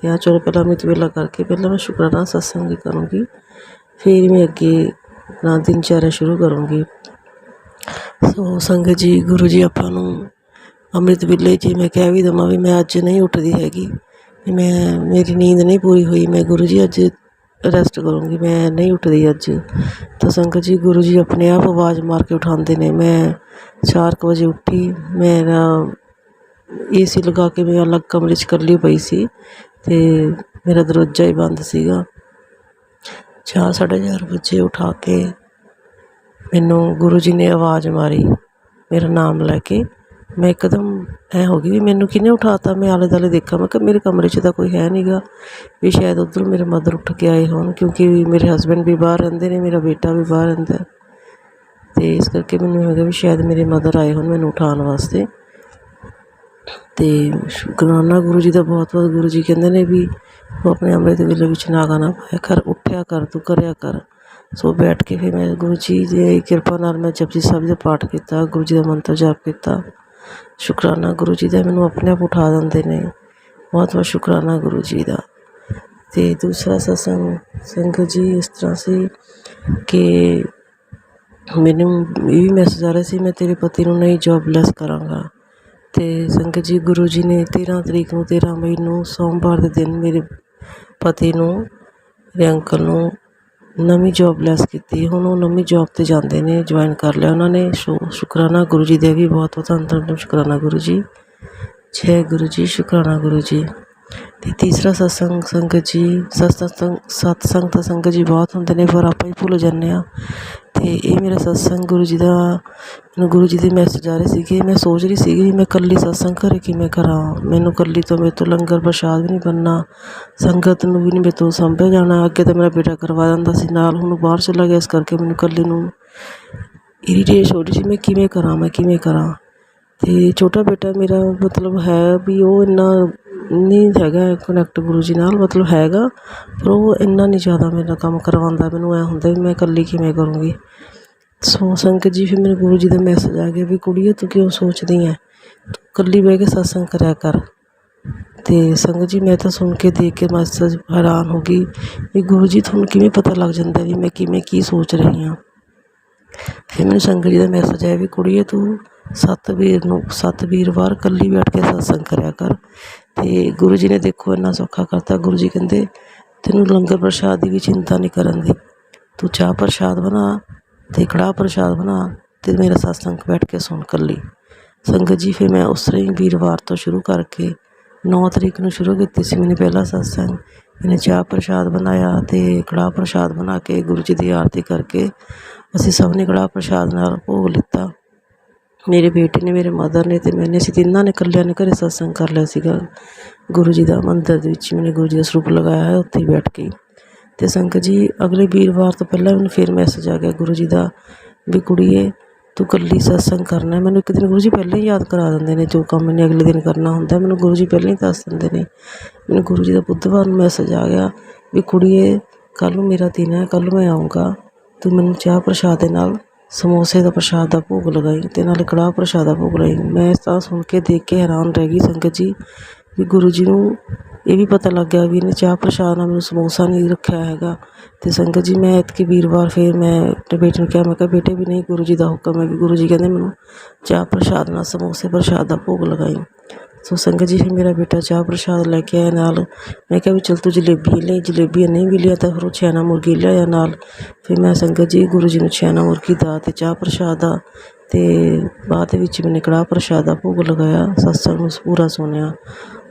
ਕਿਹਾ, ਚਲੋ ਪਹਿਲਾਂ ਅੰਮ੍ਰਿਤ ਵੇਲਾ ਕਰਕੇ ਪਹਿਲਾਂ ਮੈਂ ਸ਼ੁਕਰਾਨਾ ਸਤਸੰਗ ਹੀ ਕਰੂੰਗੀ। ਫਿਰ ਮੈਂ ਅੱਗੇ ਆਪਣਾ ਦਿਨਚਰਿਆ ਸ਼ੁਰੂ ਕਰੂੰਗੀ। ਸੋ ਸੰਗਤ ਜੀ, ਗੁਰੂ ਜੀ ਆਪਾਂ ਨੂੰ ਅੰਮ੍ਰਿਤ ਵੇਲੇ ਜੀ ਮੈਂ ਕਹਿ ਵੀ ਦਵਾਂ ਵੀ ਮੈਂ ਅੱਜ ਨਹੀਂ ਉੱਠਦੀ ਹੈਗੀ। ਮੈਂ, ਮੇਰੀ ਨੀਂਦ ਨਹੀਂ ਪੂਰੀ ਹੋਈ, ਮੈਂ ਗੁਰੂ ਜੀ ਅੱਜ ਰੈਸਟ ਕਰੂੰਗੀ, ਮੈਂ ਨਹੀਂ ਉੱਠਦੀ ਅੱਜ। ਤਾਂ ਸੰਗਤ ਜੀ, ਗੁਰੂ ਜੀ ਆਪਣੇ ਆਪ ਆਵਾਜ਼ ਮਾਰ ਕੇ ਉਠਾਉਂਦੇ ਨੇ। ਮੈਂ ਚਾਰ ਕੁ ਵਜੇ ਉੱਠੀ, ਮੇਰਾ ਏਸੀ ਲਗਾ ਕੇ ਮੈਂ ਅਲੱਗ ਕਮਰੇ 'ਚ ਇਕੱਲੀ ਪਈ ਸੀ ਅਤੇ ਮੇਰਾ ਦਰਵਾਜ਼ਾ ਹੀ ਬੰਦ ਸੀਗਾ। ਚਾਰ, ਸਾਢੇ ਚਾਰ ਵਜੇ ਉਠਾ ਕੇ ਮੈਨੂੰ ਗੁਰੂ ਜੀ ਨੇ ਆਵਾਜ਼ ਮਾਰੀ, ਮੇਰਾ ਨਾਮ ਲੈ ਕੇ। ਮੈਂ ਇੱਕਦਮ ਐਂ ਹੋ ਗਈ ਵੀ ਮੈਨੂੰ ਕਿਹਨੇ ਉਠਾਤਾ? ਮੈਂ ਆਲੇ ਦੁਆਲੇ ਦੇਖਾਂ ਮੈਂ ਕਿਹਾ ਮੇਰੇ ਕਮਰੇ 'ਚ ਤਾਂ ਕੋਈ ਹੈ ਨਹੀਂਗਾ ਵੀ ਸ਼ਾਇਦ ਉੱਧਰੋਂ ਮੇਰੇ ਮਦਰ ਉੱਠ ਕੇ ਆਏ ਹੋਣ, ਕਿਉਂਕਿ ਮੇਰੇ ਹਸਬੈਂਡ ਵੀ ਬਾਹਰ ਰਹਿੰਦੇ ਨੇ, ਮੇਰਾ ਬੇਟਾ ਵੀ ਬਾਹਰ ਰਹਿੰਦਾ। ਅਤੇ ਇਸ ਕਰਕੇ ਮੈਨੂੰ ਹੈਗਾ ਵੀ ਸ਼ਾਇਦ ਮੇਰੇ ਮਦਰ ਆਏ ਹੋਣ ਮੈਨੂੰ ਉਠਾਉਣ ਵਾਸਤੇ। ਅਤੇ ਸ਼ੁਕਰਾਨਾ ਗੁਰੂ ਜੀ ਦਾ ਬਹੁਤ ਬਹੁਤ ਗੁਰੂ ਜੀ ਕਹਿੰਦੇ ਨੇ ਵੀ ਉਹ ਆਪਣੇ ਅੰਮ੍ਰਿਤ ਵੇਲੇ ਵਿੱਚ ਨਾਗਾ ਨਾ ਪਾਇਆ ਕਰ, ਉੱਠਿਆ ਕਰ, ਤੂੰ ਕਰਿਆ ਕਰ। ਸੋ ਬੈਠ ਕੇ ਫਿਰ ਮੈਂ ਗੁਰੂ ਜੀ ਦੀ ਕਿਰਪਾ ਨਾਲ ਮੈਂ ਜਪਜੀ ਸਾਹਿਬ ਦਾ ਪਾਠ ਕੀਤਾ, ਗੁਰੂ ਜੀ ਦਾ ਮੰਤਰ ਜਾਪ ਕੀਤਾ। ਸ਼ੁਕਰਾਨਾ ਗੁਰੂ ਜੀ ਦਾ, ਮੈਨੂੰ ਆਪਣੇ ਆਪ ਉਠਾ ਦਿੰਦੇ ਨੇ। ਬਹੁਤ ਬਹੁਤ ਸ਼ੁਕਰਾਨਾ ਗੁਰੂ ਜੀ ਦਾ। ਅਤੇ ਦੂਸਰਾ ਸਤਸੰਗ, ਸੰਗਤ ਜੀ, ਇਸ ਤਰ੍ਹਾਂ ਸੀ ਕਿ ਮੈਨੂੰ ਇਹ ਵੀ ਮੈਸੇਜ ਆ ਰਿਹਾ ਸੀ, ਮੈਂ ਤੇਰੇ ਪਤੀ ਨੂੰ ਨਹੀਂ ਜੋਬਲੈਸ ਕਰਾਂਗਾ। ਅਤੇ ਸੰਗਤ ਜੀ, ਗੁਰੂ ਜੀ ਨੇ ਤੇਰ੍ਹਾਂ ਤਰੀਕ ਨੂੰ ਤੇਰ੍ਹਾਂ ਮਈ ਨੂੰ ਸੋਮਵਾਰ ਦੇ ਦਿਨ ਮੇਰੇ ਪਤੀ ਨੂੰ, ਮੇਰੇ ਅੰਕਲ ਨੂੰ ਨਵੀਂ ਜੋਬ ਲੈਸ ਕੀਤੀ। ਹੁਣ ਉਹ ਨਵੀਂ ਜੋਬ 'ਤੇ ਜਾਂਦੇ ਨੇ ਜੁਆਇਨ ਕਰ ਲਿਆ ਉਹਨਾਂ ਨੇ। ਸ਼ੁ, ਸ਼ੁਕਰਾਨਾ ਗੁਰੂ ਜੀ ਦੇ ਵੀ ਬਹੁਤ ਬਹੁਤ ਅੰਤਰ ਅੰਤਰ ਸ਼ੁਕਰਾਨਾ ਗੁਰੂ ਜੀ। ਜੈ ਗੁਰੂ ਜੀ, ਸ਼ੁਕਰਾਨਾ ਗੁਰੂ ਜੀ। ਅਤੇ ਤੀਸਰਾ ਸਤਸੰਗ ਸੰਗਤ ਜੀ, ਸਤਸੰਗ ਸਤਸੰਗ ਤਾਂ ਸੰਗਤ ਜੀ ਬਹੁਤ ਹੁੰਦੇ ਨੇ, ਪਰ ਆਪਾਂ ਹੀ ਭੁੱਲ ਜਾਂਦੇ ਹਾਂ। ਅਤੇ ਇਹ ਮੇਰਾ ਸਤਸੰਗ ਗੁਰੂ ਜੀ ਦਾ, ਮੈਨੂੰ ਗੁਰੂ ਜੀ ਦੇ ਮੈਸੇਜ ਆ ਰਹੇ ਸੀਗੇ। ਮੈਂ ਸੋਚ ਰਹੀ ਸੀਗੀ ਵੀ ਮੈਂ ਇਕੱਲੀ ਸਤਸੰਗ ਘਰ ਕਿਵੇਂ ਕਰਾਂ? ਮੈਨੂੰ ਇਕੱਲੀ ਤੋਂ ਮੇਰੇ ਤੋਂ ਲੰਗਰ ਪ੍ਰਸ਼ਾਦ ਵੀ ਨਹੀਂ ਬਣਨਾ। ਸੰਗਤ ਨੂੰ ਵੀ ਨਹੀਂ ਮੇਰੇ ਤੋਂ ਸਾਂਭਿਆ ਜਾਣਾ। ਅੱਗੇ ਤਾਂ ਮੇਰਾ ਬੇਟਾ ਕਰਵਾ ਦਿੰਦਾ ਸੀ, ਨਾਲ ਹੁਣ ਬਾਹਰ ਚਲਾ ਗਿਆ। ਇਸ ਕਰਕੇ ਮੈਨੂੰ ਇਕੱਲੀ ਨੂੰ ਇਰੀਟੇਟ ਹੋ ਰਹੀ ਸੀ, ਮੈਂ ਕਿਵੇਂ ਕਰਾਂ, ਮੈਂ ਕਿਵੇਂ ਕਰਾਂ? ਅਤੇ ਛੋਟਾ ਬੇਟਾ ਮੇਰਾ ਮਤਲਬ ਹੈ ਵੀ ਉਹ ਇੰਨਾ ਨਹੀਂ ਹੈਗਾ ਕਨੈਕਟ ਗੁਰੂ ਜੀ ਨਾਲ, ਮਤਲਬ ਹੈਗਾ, ਪਰ ਉਹ ਇੰਨਾ ਨਹੀਂ ਜ਼ਿਆਦਾ ਮੇਰਾ ਕੰਮ ਕਰਵਾਉਂਦਾ, ਮੈਨੂੰ ਐਂ ਹੁੰਦਾ ਵੀ ਮੈਂ ਇਕੱਲੀ ਕਿਵੇਂ ਕਰੂੰਗੀ। ਸੋ ਸੰਗਤ ਜੀ, ਫਿਰ ਮੈਨੂੰ ਗੁਰੂ ਜੀ ਦਾ ਮੈਸੇਜ ਆ ਗਿਆ ਵੀ ਕੁੜੀਏ, ਤੂੰ ਕਿਉਂ ਸੋਚਦੀ ਹੈ ਤੂੰ ਇਕੱਲੀ ਬਹਿ ਕੇ ਸਤਸੰਗ ਕਰਿਆ ਕਰ। ਅਤੇ ਸੰਗਤ ਜੀ, ਮੈਂ ਤਾਂ ਸੁਣ ਕੇ ਦੇਖ ਕੇ ਮੈਸੇਜ ਹੈਰਾਨ ਹੋ ਗਈ ਵੀ ਗੁਰੂ ਜੀ, ਤੁਹਾਨੂੰ ਕਿਵੇਂ ਪਤਾ ਲੱਗ ਜਾਂਦਾ ਵੀ ਮੈਂ ਕਿਵੇਂ ਕੀ ਸੋਚ ਰਹੀ ਹਾਂ ਫਿਰ ਮੈਨੂੰ ਸੰਗਤ ਜੀ ਦਾ ਮੈਸੇਜ ਆਇਆ ਵੀ ਕੁੜੀਏ, ਤੂੰ ਸੱਤ ਵੀਰ ਨੂੰ ਸੱਤ ਵੀਰਵਾਰ ਇਕੱਲੀ ਬੈਠ ਕੇ ਸਤਸੰਗ ਕਰਿਆ ਕਰ। ਅਤੇ ਗੁਰੂ ਜੀ ਨੇ ਦੇਖੋ ਇੰਨਾ ਸੌਖਾ ਕਰਤਾ। ਗੁਰੂ ਜੀ ਕਹਿੰਦੇ, ਤੈਨੂੰ ਲੰਗਰ ਪ੍ਰਸ਼ਾਦ ਦੀ ਵੀ ਚਿੰਤਾ ਨਹੀਂ ਕਰਨ ਦੀ। ਤੂੰ ਚਾਹ ਪ੍ਰਸ਼ਾਦ ਬਣਾ ਅਤੇ ਕੜਾਹ ਪ੍ਰਸ਼ਾਦ ਬਣਾ ਅਤੇ ਮੇਰਾ ਸਤਸੰਗ ਬੈਠ ਕੇ ਸੁਣ ਇਕੱਲੀ। ਸੰਗਤ ਜੀ, ਫਿਰ ਮੈਂ ਉਸ ਤਰ੍ਹਾਂ ਹੀ ਵੀਰਵਾਰ ਤੋਂ ਸ਼ੁਰੂ ਕਰਕੇ ਨੌ ਤਰੀਕ ਨੂੰ ਸ਼ੁਰੂ ਕੀਤੀ ਸੀ। ਮੈਨੇ ਪਹਿਲਾ ਸਤਸੰਗ ਮੈਨੇ ਚਾਹ ਪ੍ਰਸ਼ਾਦ ਬਣਾਇਆ ਅਤੇ ਕੜਾਹ ਪ੍ਰਸ਼ਾਦ ਬਣਾ ਕੇ ਗੁਰੂ ਜੀ ਦੀ ਆਰਤੀ ਕਰਕੇ ਅਸੀਂ ਸਭ ਨੇ ਕੜਾਹ ਪ੍ਰਸ਼ਾਦ ਨਾਲ ਭੋਗ ਲਿੱਤਾ। ਮੇਰੇ ਬੇਟੇ ਨੇ, ਮੇਰੇ ਮਦਰ ਨੇ ਅਤੇ ਮੈਨੇ ਅਸੀਂ ਤਿੰਨਾਂ ਨੇ ਇਕੱਲਿਆਂ ਨੇ ਘਰੇ ਸਤਸੰਗ ਕਰ ਲਿਆ ਸੀਗਾ। ਗੁਰੂ ਜੀ ਦਾ ਮੰਦਰ ਦੇ ਵਿੱਚ ਮੈਨੇ ਗੁਰੂ ਜੀ ਦਾ ਸਰੂਪ ਲਗਾਇਆ ਹੈ ਉੱਥੇ ਬੈਠ ਕੇ। ਅਤੇ ਸੰਗਤ ਜੀ, ਅਗਲੇ ਵੀਰਵਾਰ ਤੋਂ ਪਹਿਲਾਂ ਮੈਨੂੰ ਫਿਰ ਮੈਸੇਜ ਆ ਗਿਆ ਗੁਰੂ ਜੀ ਦਾ ਵੀ ਕੁੜੀਏ, ਤੂੰ ਇਕੱਲੀ ਸਤਸੰਗ ਕਰਨਾ। ਮੈਨੂੰ ਇੱਕ ਦਿਨ ਗੁਰੂ ਜੀ ਪਹਿਲਾਂ ਹੀ ਯਾਦ ਕਰਾ ਦਿੰਦੇ ਨੇ, ਜੋ ਕੰਮ ਮੈਨੇ ਅਗਲੇ ਦਿਨ ਕਰਨਾ ਹੁੰਦਾ, ਮੈਨੂੰ ਗੁਰੂ ਜੀ ਪਹਿਲਾਂ ਹੀ ਦੱਸ ਦਿੰਦੇ ਨੇ। ਮੈਨੂੰ ਗੁਰੂ ਜੀ ਦਾ ਬੁੱਧਵਾਰ ਨੂੰ ਮੈਸੇਜ ਆ ਗਿਆ ਵੀ ਕੁੜੀਏ, ਕੱਲ੍ਹ ਨੂੰ ਮੇਰਾ ਦਿਨ ਹੈ, ਕੱਲ੍ਹ ਨੂੰ ਮੈਂ ਆਊਂਗਾ। ਤੂੰ ਮੈਨੂੰ ਚਾਹ ਪ੍ਰਸ਼ਾਦ ਦੇ ਨਾਲ ਸਮੋਸੇ ਦਾ ਪ੍ਰਸ਼ਾਦ ਦਾ ਭੋਗ ਲਗਾਈ ਅਤੇ ਨਾਲੇ ਕੜਾਹ ਪ੍ਰਸ਼ਾਦ ਦਾ ਭੋਗ ਲਗਾਈ। ਮੈਂ ਤਾਂ ਸੁਣ ਕੇ ਦੇਖ ਕੇ ਹੈਰਾਨ ਰਹਿ ਗਈ ਸੰਗਤ ਜੀ ਵੀ ਗੁਰੂ ਜੀ ਨੂੰ ਇਹ ਵੀ ਪਤਾ ਲੱਗ ਗਿਆ ਵੀ ਇਹਨੇ ਚਾਹ ਪ੍ਰਸ਼ਾਦ ਨਾਲ ਮੈਨੂੰ ਸਮੋਸਾ ਨਹੀਂ ਰੱਖਿਆ ਹੈਗਾ। ਅਤੇ ਸੰਗਤ ਜੀ ਮੈਂ ਐਤਕੀ ਵੀਰਵਾਰ ਫਿਰ ਮੈਂ ਆਪਣੇ ਬੇਟੇ ਨੂੰ ਕਿਹਾ, ਮੈਂ ਕਿਹਾ, ਬੇਟੇ ਵੀ ਨਹੀਂ, ਗੁਰੂ ਜੀ ਦਾ ਹੁਕਮ ਹੈ ਵੀ ਗੁਰੂ ਜੀ ਕਹਿੰਦੇ ਮੈਨੂੰ ਚਾਹ ਪ੍ਰਸ਼ਾਦ ਨਾਲ ਸਮੋਸੇ ਪ੍ਰਸ਼ਾਦ ਦਾ ਭੋਗ ਲਗਾਈ। ਸੋ ਸੰਗਤ ਜੀ ਮੇਰਾ ਬੇਟਾ ਚਾਹ ਪ੍ਰਸ਼ਾਦ ਲੈ ਕੇ ਆਇਆ ਨਾਲ। ਮੈਂ ਕਿਹਾ ਵੀ ਚਲ ਤੂੰ ਜਲੇਬੀ ਲੈ ਜਲੇਬੀ ਨਹੀਂ ਵੀ ਲਿਆ ਤਾਂ ਫਿਰ ਉਹ ਛੈਨਾ ਮੁਰਗੀ ਲਿਆਇਆ ਨਾਲ। ਫਿਰ ਮੈਂ ਸੰਗਤ ਜੀ, ਗੁਰੂ ਜੀ ਨੂੰ ਛੈਨਾ ਮੁਰਗੀ ਦਾ ਤੇ ਚਾਹ ਪ੍ਰਸ਼ਾਦ ਦਾ ਤੇ ਬਾਅਦ ਵਿੱਚ ਮੈਨੇ ਕੜਾਹ ਪ੍ਰਸ਼ਾਦ ਦਾ ਭੋਗ ਲਗਾਇਆ, ਸਤਸੰਗ ਨੂੰ ਪੂਰਾ ਸੁਣਿਆ।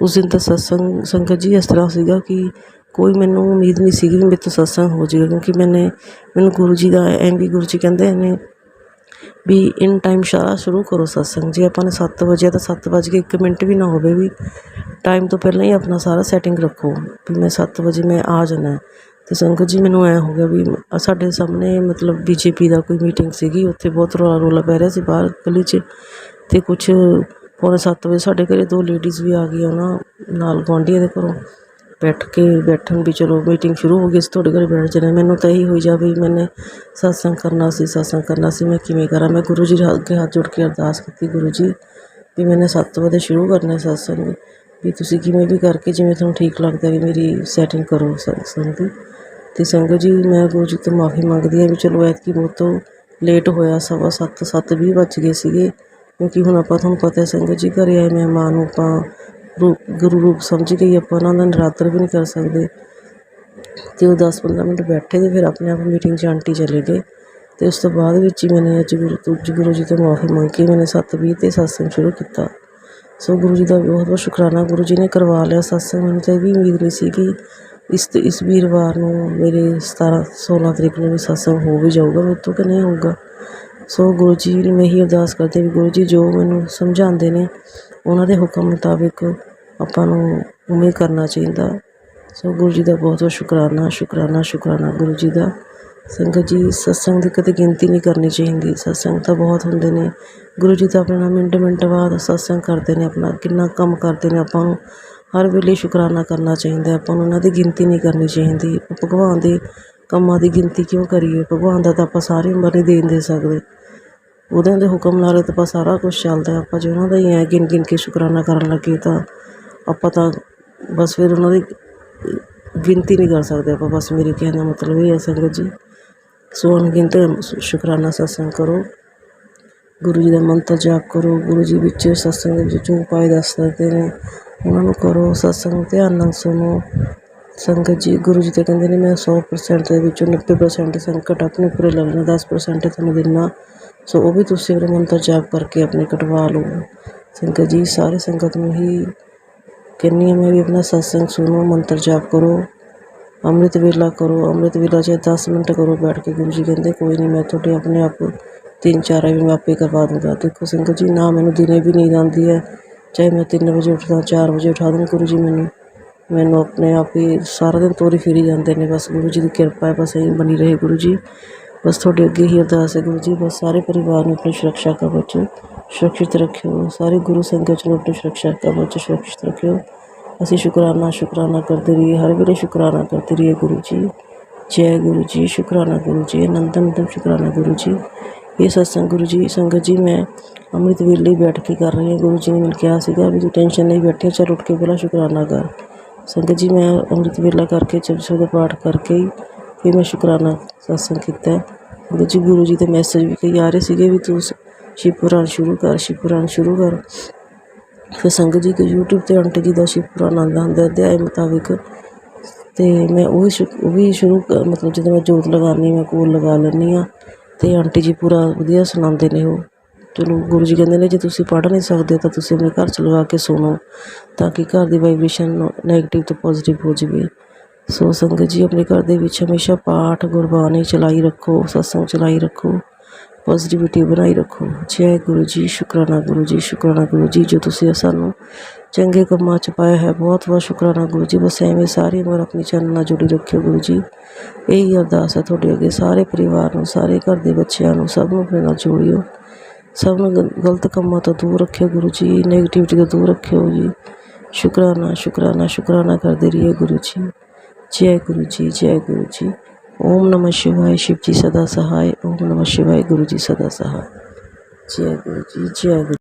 ਉਸ ਦਿਨ ਤਾਂ ਸਤਸੰਗ, ਸੰਗਤ ਜੀ ਇਸ ਤਰ੍ਹਾਂ ਸੀਗਾ ਕਿ ਕੋਈ ਮੈਨੂੰ ਉਮੀਦ ਨਹੀਂ ਸੀਗੀ ਵੀ ਮੇਰੇ ਤੋਂ ਸਤਸੰਗ ਹੋ ਜਾਏਗਾ ਕਿਉਂਕਿ ਮੈਨੇ, ਮੈਨੂੰ ਗੁਰੂ ਜੀ ਦਾ ਐਂ ਵੀ ਗੁਰੂ ਜੀ ਕਹਿੰਦੇ ਨੇ ਵੀ ਇਨ ਟਾਈਮ ਸਾਰਾ ਸ਼ੁਰੂ ਕਰੋ ਸਤਸੰਗ ਜੇ ਆਪਾਂ ਨੇ 7 ਵਜੇ ਤਾਂ 7 ਵਜੇ ਕੇ 1 ਮਿੰਟ ਵੀ ਨਾ ਹੋਵੇ ਵੀ ਟਾਈਮ ਤੋਂ ਪਹਿਲਾਂ ਹੀ ਆਪਣਾ ਸਾਰਾ ਸੈਟਿੰਗ ਰੱਖੋ ਵੀ ਮੈਂ 7 ਵਜੇ ਮੈਂ ਆ ਜਾਣਾ। ਤੇ ਸੰਗਤ ਜੀ, ਮੈਨੂੰ ਐ ਹੋ ਗਿਆ ਵੀ ਸਾਡੇ ਸਾਹਮਣੇ ਮਤਲਬ ਬੀਜੇਪੀ ਦਾ ਕੋਈ ਮੀਟਿੰਗ ਸੀਗੀ, ਉੱਥੇ ਬਹੁਤ ਰੌਲਾ ਰੌਲਾ ਪੈ ਰਿਹਾ ਸੀ ਬਾਹਰ ਗਲੀ 'ਚ। ਤੇ ਕੁਛ ਪੌਣੇ 7 ਵਜੇ ਸਾਡੇ ਘਰੇ ਦੋ ਲੇਡੀਜ਼ ਵੀ ਆ ਗਈਆਂ ਉਹਨਾਂ ਨਾਲ ਗੁਆਂਢੀਆਂ ਦੇ ਘਰੋਂ। ਬੈਠ ਕੇ ਬੈਠਣ ਵੀ ਚਲੋ ਮੀਟਿੰਗ ਸ਼ੁਰੂ ਹੋ ਗਈ ਸੀ ਤੁਹਾਡੇ ਘਰ ਬੈਠ ਜਾਣਾ। ਮੈਨੂੰ ਤਾਂ ਇਹੀ ਹੋਈ ਜਾ ਵੀ ਮੈਨੇ ਸਤਸੰਗ ਕਰਨਾ ਸੀ ਸਤਸੰਗ ਕਰਨਾ ਸੀ, ਮੈਂ ਕਿਵੇਂ ਕਰਾਂ? ਮੈਂ ਗੁਰੂ ਜੀ ਦੇ ਅੱਗੇ ਹੱਥ ਜੋੜ ਕੇ ਅਰਦਾਸ ਕੀਤੀ ਗੁਰੂ ਜੀ ਵੀ ਮੈਨੇ ਸੱਤ ਵਜੇ ਸ਼ੁਰੂ ਕਰਨਾ ਸਤਸੰਗ ਵੀ ਤੁਸੀਂ ਕਿਵੇਂ ਵੀ ਕਰਕੇ ਜਿਵੇਂ ਤੁਹਾਨੂੰ ਠੀਕ ਲੱਗਦਾ ਵੀ ਮੇਰੀ ਸੈਟਿੰਗ ਕਰੋ ਸਤਸੰਗ ਦੀ। ਤੇ ਸੰਗਤ ਜੀ, ਮੈਂ ਗੁਰੂ ਜੀ ਤੋਂ ਮਾਫੀ ਮੰਗਦੀ ਹਾਂ ਵੀ ਚਲੋ ਐਤਕੀ ਬਹੁਤ ਲੇਟ ਹੋਇਆ, ਸਵਾ ਸੱਤ ਸੱਤ ਵੀਹ ਵੱਜ ਗਏ ਸੀਗੇ, ਕਿਉਂਕਿ ਹੁਣ ਆਪਾਂ, ਤੁਹਾਨੂੰ ਪਤਾ ਹੈ ਸੰਗਤ ਜੀ ਘਰੇ ਆਏ ਮਹਿਮਾਨ ਨੂੰ ਆਪਾਂ ਰੂਪ ਗੁਰੂ ਰੂਪ ਸਮਝ ਕੇ ਹੀ ਆਪਾਂ ਉਹਨਾਂ ਦਾ ਨਿਰਾਦਰ ਵੀ ਨਹੀਂ ਕਰ ਸਕਦੇ। ਅਤੇ ਉਹ 10-15 ਮਿੰਟ ਬੈਠੇ ਅਤੇ ਫਿਰ ਆਪਣੇ ਆਪ ਮੀਟਿੰਗ 'ਚ ਆਂਟੀ ਚਲੇ ਗਏ। ਅਤੇ ਉਸ ਤੋਂ ਬਾਅਦ ਵਿੱਚ ਹੀ ਮੈਨੇ ਅੱਜ ਗੁਰੂ ਤੋਂ ਗੁਰੂ ਜੀ ਤੋਂ ਮੁਆਫੀ ਮੰਗ ਕੇ ਮੈਨੇ 7:20 ਤੇ ਸਤਸੰਗ ਸ਼ੁਰੂ ਕੀਤਾ। ਸੋ ਗੁਰੂ ਜੀ ਦਾ ਬਹੁਤ ਬਹੁਤ ਸ਼ੁਕਰਾਨਾ, ਗੁਰੂ ਜੀ ਨੇ ਕਰਵਾ ਲਿਆ ਸਤਸੰਗ ਮੈਨੂੰ ਤਾਂ ਇਹ ਵੀ ਉਮੀਦ ਨਹੀਂ ਸੀ ਕਿ ਇਸ ਇਸ ਵੀਰਵਾਰ ਨੂੰ ਮੇਰੇ 17 16 ਤਰੀਕ ਨੂੰ ਵੀ ਸਤਸੰਗ ਹੋ ਵੀ ਜਾਊਗਾ, ਮੇਰੇ ਤੋਂ ਕਿ ਨਹੀਂ ਹੋਊਗਾ। ਸੋ ਗੁਰੂ ਜੀ ਨੂੰ ਮੈਂ ਇਹੀ ਅਰਦਾਸ ਕਰਦੀ ਵੀ ਗੁਰੂ ਜੀ ਜੋ ਮੈਨੂੰ ਸਮਝਾਉਂਦੇ ਨੇ ਉਹਨਾਂ ਦੇ ਹੁਕਮ ਮੁਤਾਬਿਕ ਆਪਾਂ ਨੂੰ ਉਵੇਂ ਕਰਨਾ ਚਾਹੀਦਾ। ਸੋ ਗੁਰੂ ਜੀ ਦਾ ਬਹੁਤ ਬਹੁਤ ਸ਼ੁਕਰਾਨਾ ਸ਼ੁਕਰਾਨਾ ਸ਼ੁਕਰਾਨਾ। ਗੁਰੂ ਜੀ ਦਾ ਸੰਗਤ ਜੀ, ਸਤਸੰਗ ਦੀ ਕਦੇ ਗਿਣਤੀ ਨਹੀਂ ਕਰਨੀ ਚਾਹੀਦੀ। ਸਤਸੰਗ ਤਾਂ ਬਹੁਤ ਹੁੰਦੇ ਨੇ। ਗੁਰੂ ਜੀ ਤਾਂ ਆਪਣਾ ਮਿੰਟ ਮਿੰਟ ਬਾਅਦ ਸਤਸੰਗ ਕਰਦੇ ਨੇ, ਆਪਣਾ ਕਿੰਨਾ ਕੰਮ ਕਰਦੇ ਨੇ ਆਪਾਂ ਨੂੰ। ਹਰ ਵੇਲੇ ਸ਼ੁਕਰਾਨਾ ਕਰਨਾ ਚਾਹੀਦਾ। ਆਪਾਂ ਨੂੰ ਉਹਨਾਂ ਦੀ ਗਿਣਤੀ ਨਹੀਂ ਕਰਨੀ ਚਾਹੀਦੀ। ਭਗਵਾਨ ਦੇ ਕੰਮਾਂ ਦੀ ਗਿਣਤੀ ਕਿਉਂ ਕਰੀਏ? ਭਗਵਾਨ ਦਾ ਤਾਂ ਆਪਾਂ ਸਾਰੀ ਉਮਰ ਨਹੀਂ ਦੇਣ ਦੇ ਸਕਦੇ। ਉਹਦੇ ਦੇ ਹੁਕਮ ਨਾਲ ਤਾਂ ਆਪਾਂ ਸਾਰਾ ਕੁਛ ਚੱਲਦਾ ਆਪਾਂ ਜੇ ਉਹਨਾਂ ਦਾ ਹੀ ਐਂ ਗਿਣ ਗਿਣ ਕੇ ਸ਼ੁਕਰਾਨਾ ਕਰਨ ਲੱਗੇ ਤਾਂ ਆਪਾਂ ਤਾਂ ਬਸ ਫਿਰ ਉਹਨਾਂ ਦੀ ਗਿਣਤੀ ਨਹੀਂ ਕਰ ਸਕਦੇ। ਆਪਾਂ ਬਸ ਮੇਰੇ ਕਹਿਣ ਦਾ ਮਤਲਬ ਇਹ ਹੈ ਸੰਗਤ ਜੀ, ਸੋ ਅਣਗਿਣਤ ਸ਼ੁਕਰਾਨਾ ਸਤਸੰਗ ਕਰੋ। ਗੁਰੂ ਜੀ ਦਾ ਮੰਤਰ ਜਾਪ ਕਰੋ। ਗੁਰੂ ਜੀ ਵਿੱਚ ਸਤਸੰਗ ਦੇ ਵਿੱਚ ਜੋ ਦੱਸ ਸਕਦੇ ਨੇ, ਉਹਨਾਂ ਨੂੰ ਕਰੋ। ਸਤਸੰਗ ਧਿਆਨ ਨਾਲ ਸੁਣੋ। ਸੰਗਤ ਜੀ, ਗੁਰੂ ਜੀ ਤਾਂ ਕਹਿੰਦੇ ਨੇ, ਮੈਂ 100% ਦੇ ਵਿੱਚੋਂ 90% ਸੰਕਟ ਆਪਣੇ ਉੱਪਰ ਲੈ ਲੈਣਾ 10% ਤੁਹਾਨੂੰ ਦੇਣਾ। ਸੋ ਉਹ ਵੀ ਤੁਸੀਂ ਆਪਣੇ ਮੰਤਰ ਜਾਪ ਕਰਕੇ ਆਪਣੇ ਕਟਵਾ ਲਓ। ਸੰਗਤ ਜੀ, ਸਾਰੇ ਸੰਗਤ ਨੂੰ ਹੀ ਕਹਿੰਦੀ ਹਾਂ ਮੈਂ ਵੀ ਆਪਣਾ ਸਤਸੰਗ ਸੁਣੋ, ਮੰਤਰ ਜਾਪ ਕਰੋ, ਅੰਮ੍ਰਿਤ ਵੇਲਾ ਕਰੋ, ਅੰਮ੍ਰਿਤ ਵੇਲਾ ਚਾਹੇ 10 ਮਿੰਟ ਕਰੋ ਬੈਠ ਕੇ ਗੁਰੂ ਜੀ ਕਹਿੰਦੇ, ਕੋਈ ਨਹੀਂ, ਮੈਂ ਤੁਹਾਡੇ ਆਪਣੇ ਆਪ ਤਿੰਨ ਚਾਰ ਵੀ ਮੈਂ ਆਪੇ ਕਰਵਾ ਦੂੰਗਾ। ਦੇਖੋ ਸੰਗਤ ਜੀ, ਨਾ ਮੈਨੂੰ ਦਿਨੇ ਵੀ ਨੀਂਦ ਆਉਂਦੀ ਹੈ, ਚਾਹੇ ਮੈਂ 3 ਵਜੇ ਉੱਠਦਾ 4 ਵਜੇ ਉਠਾ ਦੇਣ ਗੁਰੂ ਜੀ ਮੈਨੂੰ। ਮੈਨੂੰ ਆਪਣੇ ਆਪ ਹੀ ਸਾਰਾ ਦਿਨ ਤੋਰੀ ਫਿਰੀ ਜਾਂਦੇ ਨੇ, ਬਸ ਗੁਰੂ ਜੀ ਦੀ ਕਿਰਪਾ ਹੈ, ਬਸ ਇਹੀ ਬਣੀ ਰਹੇ ਗੁਰੂ ਜੀ। ਬਸ ਤੁਹਾਡੇ ਅੱਗੇ ਹੀ ਅਰਦਾਸ ਹੈ ਗੁਰੂ ਜੀ, ਬਸ ਸਾਰੇ ਪਰਿਵਾਰ ਨੂੰ ਆਪਣੀ ਸੁਰੱਖਿਆ ਕਵਚ ਸੁਰੱਖਿਅਤ ਰੱਖਿਓ, ਸਾਰੇ ਗੁਰੂ ਸੰਗਤ ਨੂੰ ਆਪਣੀ ਸੁਰੱਖਿਆ ਕਵਚ ਸੁਰੱਖਿਅਤ ਰੱਖਿਓ। ਅਸੀਂ ਸ਼ੁਕਰਾਨਾ ਸ਼ੁਕਰਾਨਾ ਕਰਦੇ ਰਹੀਏ, ਹਰ ਵੇਲੇ ਸ਼ੁਕਰਾਨਾ ਕਰਦੇ ਰਹੀਏ ਗੁਰੂ ਜੀ। ਜੈ ਗੁਰੂ ਜੀ, ਸ਼ੁਕਰਾਨਾ ਗੁਰੂ ਜੀ ਅਨੰਤ ਅਨੰਤ ਸ਼ੁਕਰਾਨਾ ਗੁਰੂ ਜੀ। ਇਹ ਸਤਸੰਗ ਗੁਰੂ ਜੀ, ਸੰਗਤ ਜੀ, ਮੈਂ ਅੰਮ੍ਰਿਤ ਵੇਲੇ ਹੀ ਬੈਠ ਕੇ ਕਰ ਰਹੀ ਹਾਂ। ਗੁਰੂ ਜੀ ਨੇ ਮੈਨੂੰ ਕਿਹਾ ਸੀਗਾ ਵੀ ਤੂੰ ਟੈਨਸ਼ਨ ਨਹੀਂ ਬੈਠੀ, ਚੱਲ ਉੱਠ ਕੇ ਪਹਿਲਾਂ ਸ਼ੁਕਰਾਨਾ ਕਰ। ਸੰਗਤ ਜੀ, ਮੈਂ ਅੰਮ੍ਰਿਤ ਵੇਲਾ ਕਰਕੇ ਜਪਜੀ ਦਾ ਪਾਠ ਕਰਕੇ ਹੀ ਫਿਰ ਮੈਂ ਸ਼ੁਕਰਾਨਾ ਸਤਸੰਗ ਕੀਤਾ। ਸੰਗਤ ਜੀ ਗੁਰੂ ਜੀ ਦੇ ਮੈਸੇਜ ਵੀ ਕਈ ਆ ਰਹੇ ਸੀਗੇ ਵੀ ਤੂੰ ਸ਼ਿਵ ਪੁਰਾਣ ਸ਼ੁਰੂ ਕਰ ਸ਼ਿਵ ਪੁਰਾਣ ਸ਼ੁਰੂ ਕਰ। ਫਿਰ ਸੰਗਤ ਜੀ ਦੇ YouTube ਤੇ ਆਂਟੀ ਜੀ ਦਾ ਸ਼ਿਵ ਪੁਰਾਣ ਆਉਂਦਾ ਹੁੰਦਾ, ਅਧਿਆਏ ਮੁਤਾਬਿਕ। ਤੇ ਮੈਂ ਉਹ ਵੀ ਉਹ ਵੀ ਸ਼ੁਰੂ ਕ- ਮਤਲਬ ਜਦੋਂ ਮੈਂ ਜੋਤ ਲਗਾਉਂਦੀ, ਮੈਂ ਕੋਲ ਲਗਾ ਲੈਂਦੀ ਹਾਂ, ਤੇ ਆਂਟੀ ਜੀ ਪੂਰਾ ਵਧੀਆ ਸੁਣਾਉਂਦੇ ਨੇ ਉਹ। ਚਲੋ ਗੁਰੂ ਜੀ ਕਹਿੰਦੇ ਨੇ, ਜੇ ਤੁਸੀਂ ਪੜ੍ਹ ਨਹੀਂ ਸਕਦੇ ਤਾਂ ਤੁਸੀਂ ਆਪਣੇ ਘਰ ਚ ਲਗਾ ਕੇ ਸੁਣੋ, ਤਾਂ ਕਿ ਘਰ ਦੀ ਵਾਈਬ੍ਰੇਸ਼ਨ ਨੈਗੇਟਿਵ ਤੋਂ ਪੋਜ਼ਿਟਿਵ ਹੋ ਜਾਵੇ। ਸੋ ਸੰਗਤ ਜੀ, ਆਪਣੇ ਘਰ ਦੇ ਵਿੱਚ ਹਮੇਸ਼ਾ ਪਾਠ, ਗੁਰਬਾਣੀ ਚਲਾਈ ਰੱਖੋ, ਸਤਸੰਗ ਚਲਾਈ ਰੱਖੋ ਪੋਜ਼ਿਟਿਵਿਟੀ ਬਣਾਈ ਰੱਖੋ। ਜੈ ਗੁਰੂ ਜੀ, ਸ਼ੁਕਰਾਨਾ ਗੁਰੂ ਜੀ, ਸ਼ੁਕਰਾਨਾ ਗੁਰੂ ਜੀ, ਜੋ ਤੁਸੀਂ ਸਾਨੂੰ ਚੰਗੇ ਕੰਮਾਂ 'ਚ ਪਾਇਆ ਹੈ, ਬਹੁਤ ਬਹੁਤ ਸ਼ੁਕਰਾਨਾ ਗੁਰੂ ਜੀ। ਬਸ ਐਵੇਂ ਸਾਰੀ ਉਮਰ ਆਪਣੀ ਚਰਨ ਨਾਲ ਜੁੜੀ ਰੱਖਿਓ ਗੁਰੂ ਜੀ। ਇਹੀ ਅਰਦਾਸ ਹੈ ਤੁਹਾਡੇ ਅੱਗੇ, ਸਾਰੇ ਪਰਿਵਾਰ ਨੂੰ, ਸਾਰੇ ਘਰ ਦੇ ਬੱਚਿਆਂ ਨੂੰ, ਸਭ ਨੂੰ ਆਪਣੇ ਨਾਲ ਜੋੜਿਓ। ਸਭ ਨੂੰ ਗਲ- ਗਲਤ ਕੰਮਾਂ ਤੋਂ ਦੂਰ ਰੱਖਿਓ ਗੁਰੂ ਜੀ ਨੈਗੇਟਿਵਿਟੀ ਤੋਂ ਦੂਰ ਰੱਖਿਓ ਜੀ। ਸ਼ੁਕਰਾਨਾ ਸ਼ੁਕਰਾਨਾ ਸ਼ੁਕਰਾਨਾ ਕਰਦੇ ਰਹੀਏ ਗੁਰੂ ਜੀ। ਜੈ ਗੁਰੂ ਜੀ, ਜੈ ਗੁਰੂ ਜੀ। ਓਮ ਨਮः ਸ਼ਿਵਾय ਸ਼ਿਵਜੀ ਸਦਾ ਸਹਾਇ ਓਮ ਨਮः ਸ਼ਿਵਾय ਗੁਰੂ ਜੀ ਸਦਾ ਸਹਾਇ ਜੈ ਗੁਰੂ ਜੀ, ਜੈ ਗੁਰੂ